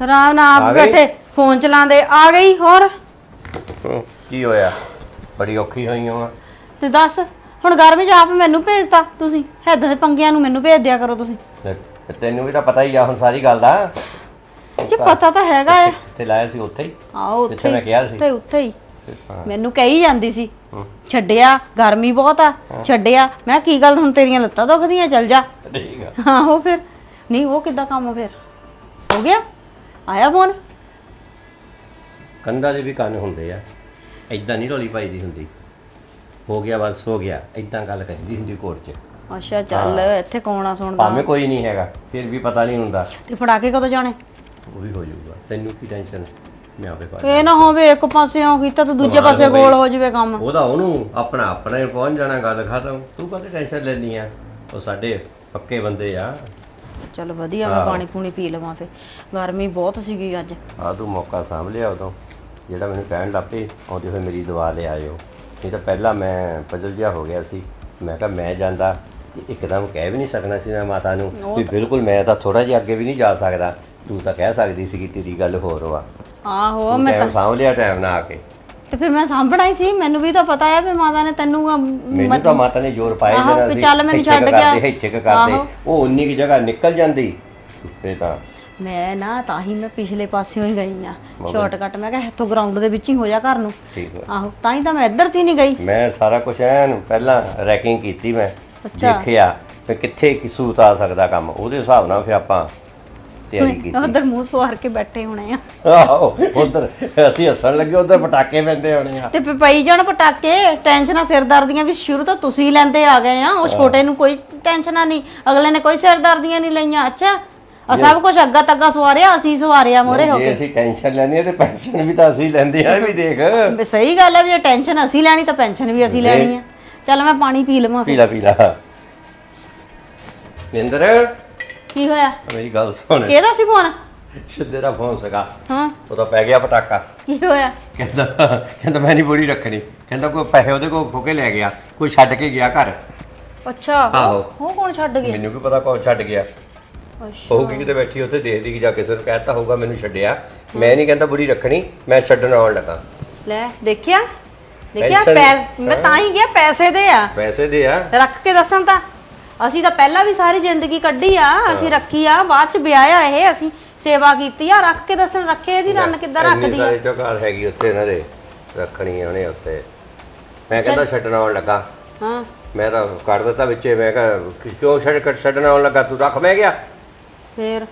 ਆਰਾਮ ਨਾਲ ਆ ਆਪ ਗਈ? ਬੈਠੇ ਫੋਨ ਚਲਾਉਂਦੇ ਆ ਗਈ ਹੋਰ? ਹੂੰ, ਕੀ ਹੋਇਆ? ਬੜੀ ਔਖੀ ਹੋਈ ਹਾਂ ਤੇ ਦੱਸ ਹੁਣ ਗਰਮੀ ਚ ਆਪ ਮੈਨੂੰ ਭੇਜਤਾ ਤੁਸੀਂ ਏਦਾਂ ਦੇ ਪੰਗਿਆਂ ਨੂੰ ਮੈਨੂੰ ਭੇਜ ਦਿਆ ਕਰੋ ਤੁਸੀਂ। ਤੈਨੂੰ ਵੀ ਤਾਂ ਪਤਾ ਹੀ ਆ ਹੁਣ ਸਾਰੀ ਗੱਲ ਦਾ। ਜੇ ਪਤਾ ਤਾਂ ਹੈਗਾ ਹੈ ਤੇ ਲਾਇਆ ਸੀ ਉੱਥੇ ਹੀ। ਆਓ ਉੱਥੇ ਮੈਂ ਕਿਹਾ ਸੀ। ਉੱਥੇ ਉੱਥੇ ਹੀ। ਹਾਂ। ਮੈਨੂੰ ਕਹੀ ਜਾਂਦੀ ਸੀ ਹੂੰ, ਛੱਡਿਆ ਗਰਮੀ ਬਹੁਤ ਆ ਹਾਂ। ਛੱਡਿਆ। ਮੈਂ ਕਿਹਾ ਕੀ ਗੱਲ ਹੁਣ ਤੇਰੀਆਂ ਲੱਤਾਂ ਦੁਖਦੀਆਂ ਚੱਲ ਜਾ। ਠੀਕ ਆ। ਹਾਂ ਉਹ ਫਿਰ। ਨਹੀਂ ਉਹ ਕਿੱਦਾਂ ਕੰਮ ਫਿਰ? ਹੋ ਗਿਆ? ਆਇਆ ਫੋਨ? ਕੰਧਾਂ ਦੇ ਵੀ ਕੰਨ ਹੁੰਦੇ ਆ। ਐਦਾਂ ਨਹੀਂ ਰੋਲੀ ਪਾਈਦੀ ਹੁੰਦੀ। ਹੋ ਗਿਆ ਬਸ ਹੋ ਗਿਆ। ਐਦਾਂ ਗੱਲ ਕਹਿੰਦੀ ਹੁੰਦੀ ਕੋਰਟ 'ਚ। ਅੱਛਾ ਚੱਲ। ਇੱਥੇ ਕੌਣਾ ਸੁਣਦਾ? ਭਾਵੇਂ ਕੋਈ ਨਹੀਂ ਹੈਗਾ ਫਿਰ ਵੀ ਪਤਾ ਨਹੀਂ ਹੁੰਦਾ। ਤੇ ਫੜਾ ਕੇ ਕਦੋਂ ਜਾਣੇ? ਉਹ ਵੀ ਹੋ ਜਾਊਗਾ। ਤੈਨੂੰ ਕੀ ਟੈਨਸ਼ਨ ਮੈਂ ਆਪੇ ਪਾ ਇਹ ਨਾ ਹੋਵੇ ਇੱਕ ਪਾਸੇ ਉਹ ਕੀਤਾ ਤੇ ਦੂਜੇ ਕਮਾਲ ਪਾਸੇ ਹੋ ਗਈ। ਗੋਲ ਹੋ ਜਾਵੇ ਕੰਮ। ਉਹਦਾ ਉਹਨੂੰ ਆਪਣਾ ਆਪਣਾ ਪਹੁੰਚ ਜਾਣਾ ਗੱਲ ਖਤਮ। ਤੂੰ ਕਾਹਤੇ ਟੈਨਸ਼ਨ ਲੈਣੀ ਆ? ਉਹ ਸਾਡੇ ਪੱਕੇ ਬੰਦੇ ਆ। ਚੱਲ ਵਧੀਆ ਮੈਂ ਹਾਂ। ਪਾਣੀ ਪੂਣੀ ਪੀ ਲਵਾਂ ਫੇ ਗਰਮੀ ਬਹੁਤ ਸੀਗੀ ਅੱਜ। ਆ ਤੂੰ ਮੌਕਾ ਸਾਂਭ ਲਿਆ ਉਦੋਂ। ਜਿਹੜਾ ਮੈਨੂੰ ਕਹਿਣ ਲੱਪੇ ਆਉਂਦੇ ਹੋਏ ਮੇਰੀ ਦਵਾ ਲੈ ਆਇਓ। ਨਹੀਂ ਤਾਂ ਪਹਿਲਾਂ ਮੈਂ ਪਜਲ ਜਿਹਾ ਹੋ ਗਿਆ ਸੀ। ਮੈਂ ਕਿਹਾ ਮੈਂ ਜਾਂਦਾ ਤੇ ਇੱਕਦਮ ਕਹਿ ਵੀ ਨਹੀਂ ਸਕਣਾ ਸੀ ਮੈਂ ਮਾਤਾ ਨੂੰ ਉਹ ਵੀ ਬਿਲਕੁਲ ਮੈਂ ਤਾਂ ਥੋੜਾ ਜਿਹਾ ਅੱਗੇ ਵੀ ਨਹੀਂ ਜਾ ਸਕਦਾ। ਤੂੰ ਤਾਂ ਕਹਿ ਸਕਦੀ ਸੀ ਕਿ ਤੇਰੀ ਗੱਲ ਹੋਰ ਵਾ। ਆਹੋ ਤੂੰ ਮੈਂ ਟਾਈਮ ਤਾਂ ਸਾਂਭ ਲਿਆ ਟਾਈਮ ਨਾ ਆ ਕੇ। ਤੇ ਫਿਰ ਮੈਂ ਸਾਂਭਣਾ ਹੀ ਸੀ ਮੈਨੂੰ ਵੀ ਤਾਂ ਪਤਾ ਹੈ ਵੀ ਮਾਤਾ ਨੇ ਤੈਨੂੰ ਅਮ, ਮੈਨੂੰ ਮਤ- ਤਾਂ ਮਾਤਾ ਨੇ ਜ਼ੋਰ ਪਾਇਆ ਆਹੋ, ਵੀ ਸੀ ਚੱਲ ਮੈਨੂੰ ਛੱਡ ਗਿਆ। ਕਰਦੇ, ਇੱਥੇ ਕੁ ਕਰਦੇ ਆਹੋ। ਉਹ ਉਨੀ ਕੀ ਜਗ੍ਹਾ ਨਿਕਲ ਜਾਂਦੀ ਤੇ ਤਾਂ ਮੈਂ ਨਾ ਤਾਂ ਹੀ ਮੈਂ ਪਿਛਲੇ ਪਾਸਿਓਂ ਹੀ ਗਈ ਆ? ਸ਼ਾਰਟਕਟ ਮੈਂ ਕਿਹਾ ਇੱਥੋਂ ਗਰਾਊਂਡ ਦੇ ਵਿੱਚ ਹੀ ਹੋ ਜਾ ਘਰ ਨੂੰ ਠੀਕ ਆਹੋ ਤਾਂ ਹੀ ਤਾਂ ਮੈਂ ਇੱਧਰ ਤੀ ਨਹੀਂ ਗਈ ਮੈਂ ਸਾਰਾ ਕੁਝ ਐਨ ਪਹਿਲਾਂ ਰੈਕਿੰਗ ਕੀਤੀ ਮੈਂ ਅੱਛਾ। ਦੇਖਿਆ ਕਿ ਕਿੱਥੇ ਕੀ ਸੂਤ ਆ ਸਕਦਾ ਕੰਮ ਉਹਦੇ ਹਿਸਾਬ ਨਾਲ ਫਿਰ ਆਪਾਂ ਤਿਆਰੀ ਕੀਤੀ। ਉਧਰ ਮੂੰਹ ਸਵਾਰ ਕੇ ਬੈਠੇ ਹੋਣੇ ਆ। ਆਹੋ ਉਧਰ ਅਸੀਂ ਹੱਸਣ ਲੱਗੇ ਉਧਰ ਪਟਾਕੇ ਪੈਂਦੇ ਹੋਣੇ ਆ। ਤੇ ਫਿਰ ਪਈ ਜਾਣ ਪਟਾਕੇ ਟੈਨਸ਼ਨਾਂ ਸਿਰਦਰਦੀਆਂ ਵੀ ਸ਼ੁਰੂ ਤੋਂ ਤੁਸੀਂ ਲੈਂਦੇ ਆ ਗਏ ਆ। ਉਹ ਛੋਟੇ ਨੂੰ ਕੋਈ ਟੈਨਸ਼ਨਾਂ ਨਹੀਂ ਅਗਲੇ ਨੇ ਕੋਈ ਸਿਰਦਰਦੀਆਂ ਨਹੀਂ ਲਈਆਂ। ਅੱਛਾ ਆ ਸਭ ਕੁਝ ਅੱਗਾ ਤੱਗਾ ਸਵਾਰਿਆ ਅਸੀਂ ਸਵਾਰਿਆ ਮੋਰੇ ਹੋ ਜੇ ਕੇ। ਅਸੀਂ ਟੈਨਸ਼ਨ ਲੈਣੀ ਹੈ ਤੇ ਪੈਨਸ਼ਨ ਵੀ ਤਾਂ ਅਸੀਂ ਲੈਂਦੇ ਆ ਵੀ ਦੇਖ। ਵੀ ਸਹੀ ਗੱਲ ਹੈ ਵੀ ਜੇ ਟੈਨਸ਼ਨ ਅਸੀਂ ਲੈਣੀ ਤਾਂ ਪੈਨਸ਼ਨ ਵੀ ਅਸੀਂ ਲੈਣੀ ਆ ਚੱਲ ਮੈਂ ਪਾਣੀ ਪੀ ਲਵਾਂ। ਪੀਲਾ ਪੀਲਾ ਨਿੰਦਰ? ਕੀ ਹੋਇਆ? ਮੇਰੀ ਗੱਲ ਸੁਣ। ਕਿਹਦਾ ਸੀ ਫੋਨ? ਸਿੱਧੇ ਦਾ ਫੋਨ ਸੀਗਾ। ਹਾਂ। ਉਹ ਤਾਂ ਪੈ ਗਿਆ ਪਟਾਕਾ। ਕੀ ਹੋਇਆ? ਕਹਿੰਦਾ ਕਹਿੰਦਾ ਮੈਂ ਨਹੀਂ ਬੁੜੀ ਰੱਖਣੀ। ਕਹਿੰਦਾ ਕੋਈ ਪੈਸੇ ਉਹਦੇ ਕੋਲ ਖੋ ਕੇ ਲੈ ਗਿਆ ਕੋਈ ਛੱਡ ਕੇ ਗਿਆ ਘਰ। ਅੱਛਾ ਆਹੋ। ਉਹ ਕੌਣ ਛੱਡ ਗਿਆ? ਮੈਨੂੰ ਕੀ ਪਤਾ ਕੌਣ ਛੱਡ ਗਿਆ। ਅੱਛਾ। ਹੋਊਗੀ ਕਿਤੇ ਬੈਠੀ ਉੱਥੇ ਦੇਖਦੀ ਕਿ ਜਾ ਕਿਸੇ ਨੂੰ ਕਹਿਤਾ ਹੋਊਗਾ ਮੈਨੂੰ ਛੱਡਿਆ। ਮੈਂ ਨਹੀਂ ਕਹਿੰਦਾ ਬੁੜੀ ਰੱਖਣੀ ਮੈਂ ਛੱਡਣ ਆਉਣ ਲੱਗਾ। ਲੈ ਦੇਖਿਆ? ਦੇਖਿਆ ਪੈਸੇ- ਮੈਂ ਤਾਂ ਹੀ ਗਿਆ ਪੈਸੇ ਦੇ ਆ। ਪੈਸੇ ਦੇ ਆ। ਰੱਖ ਕੇ ਦੱਸਣ ਤਾਂ। ਅਸੀਂ ਤਾਂ ਪਹਿਲਾਂ ਵੀ ਸਾਰੀ ਜ਼ਿੰਦਗੀ ਕੱਢੀ ਆ ਅਸੀਂ ਰੱਖੀ ਆ ਬਾਅਦ ਚ ਵਿਆਹਿਆ ਇਹ ਅਸੀਂ ਸੇਵਾ ਕੀਤੀ ਆ ਰੱਖ ਕੇ ਦੱਸਣ ਰੱਖੇ ਇਹਦੀ ਰੰਨ ਕਿੱਦਾਂ ਰੱਖਦੀ ਆ? ਸਾਰੀ ਚੌਕਾਰ ਹੈਗੀ ਉੱਥੇ ਇਹਨਾਂ ਦੇ ਰੱਖਣੀ ਆ ਉਹਨੇ ਉੱਤੇ ਮੈਂ ਕਹਿੰਦਾ ਛੱਡਣ ਆਉਣ ਲੱਗਾ। ਹਾਂ। ਮੈਂ ਤਾਂ ਕੱਢ ਦਿੱਤਾ ਵਿੱਚੇ ਮੈਂ ਕਿਹਾ ਕਿ- ਕਿਉਂ ਛੱਡ ਕੱਢ ਛੱਡਣ ਆਉਣ ਲੱਗਾ ਤੂੰ ਰੱਖ ਮੈਂ ਗਿਆ। ਫੇਰ?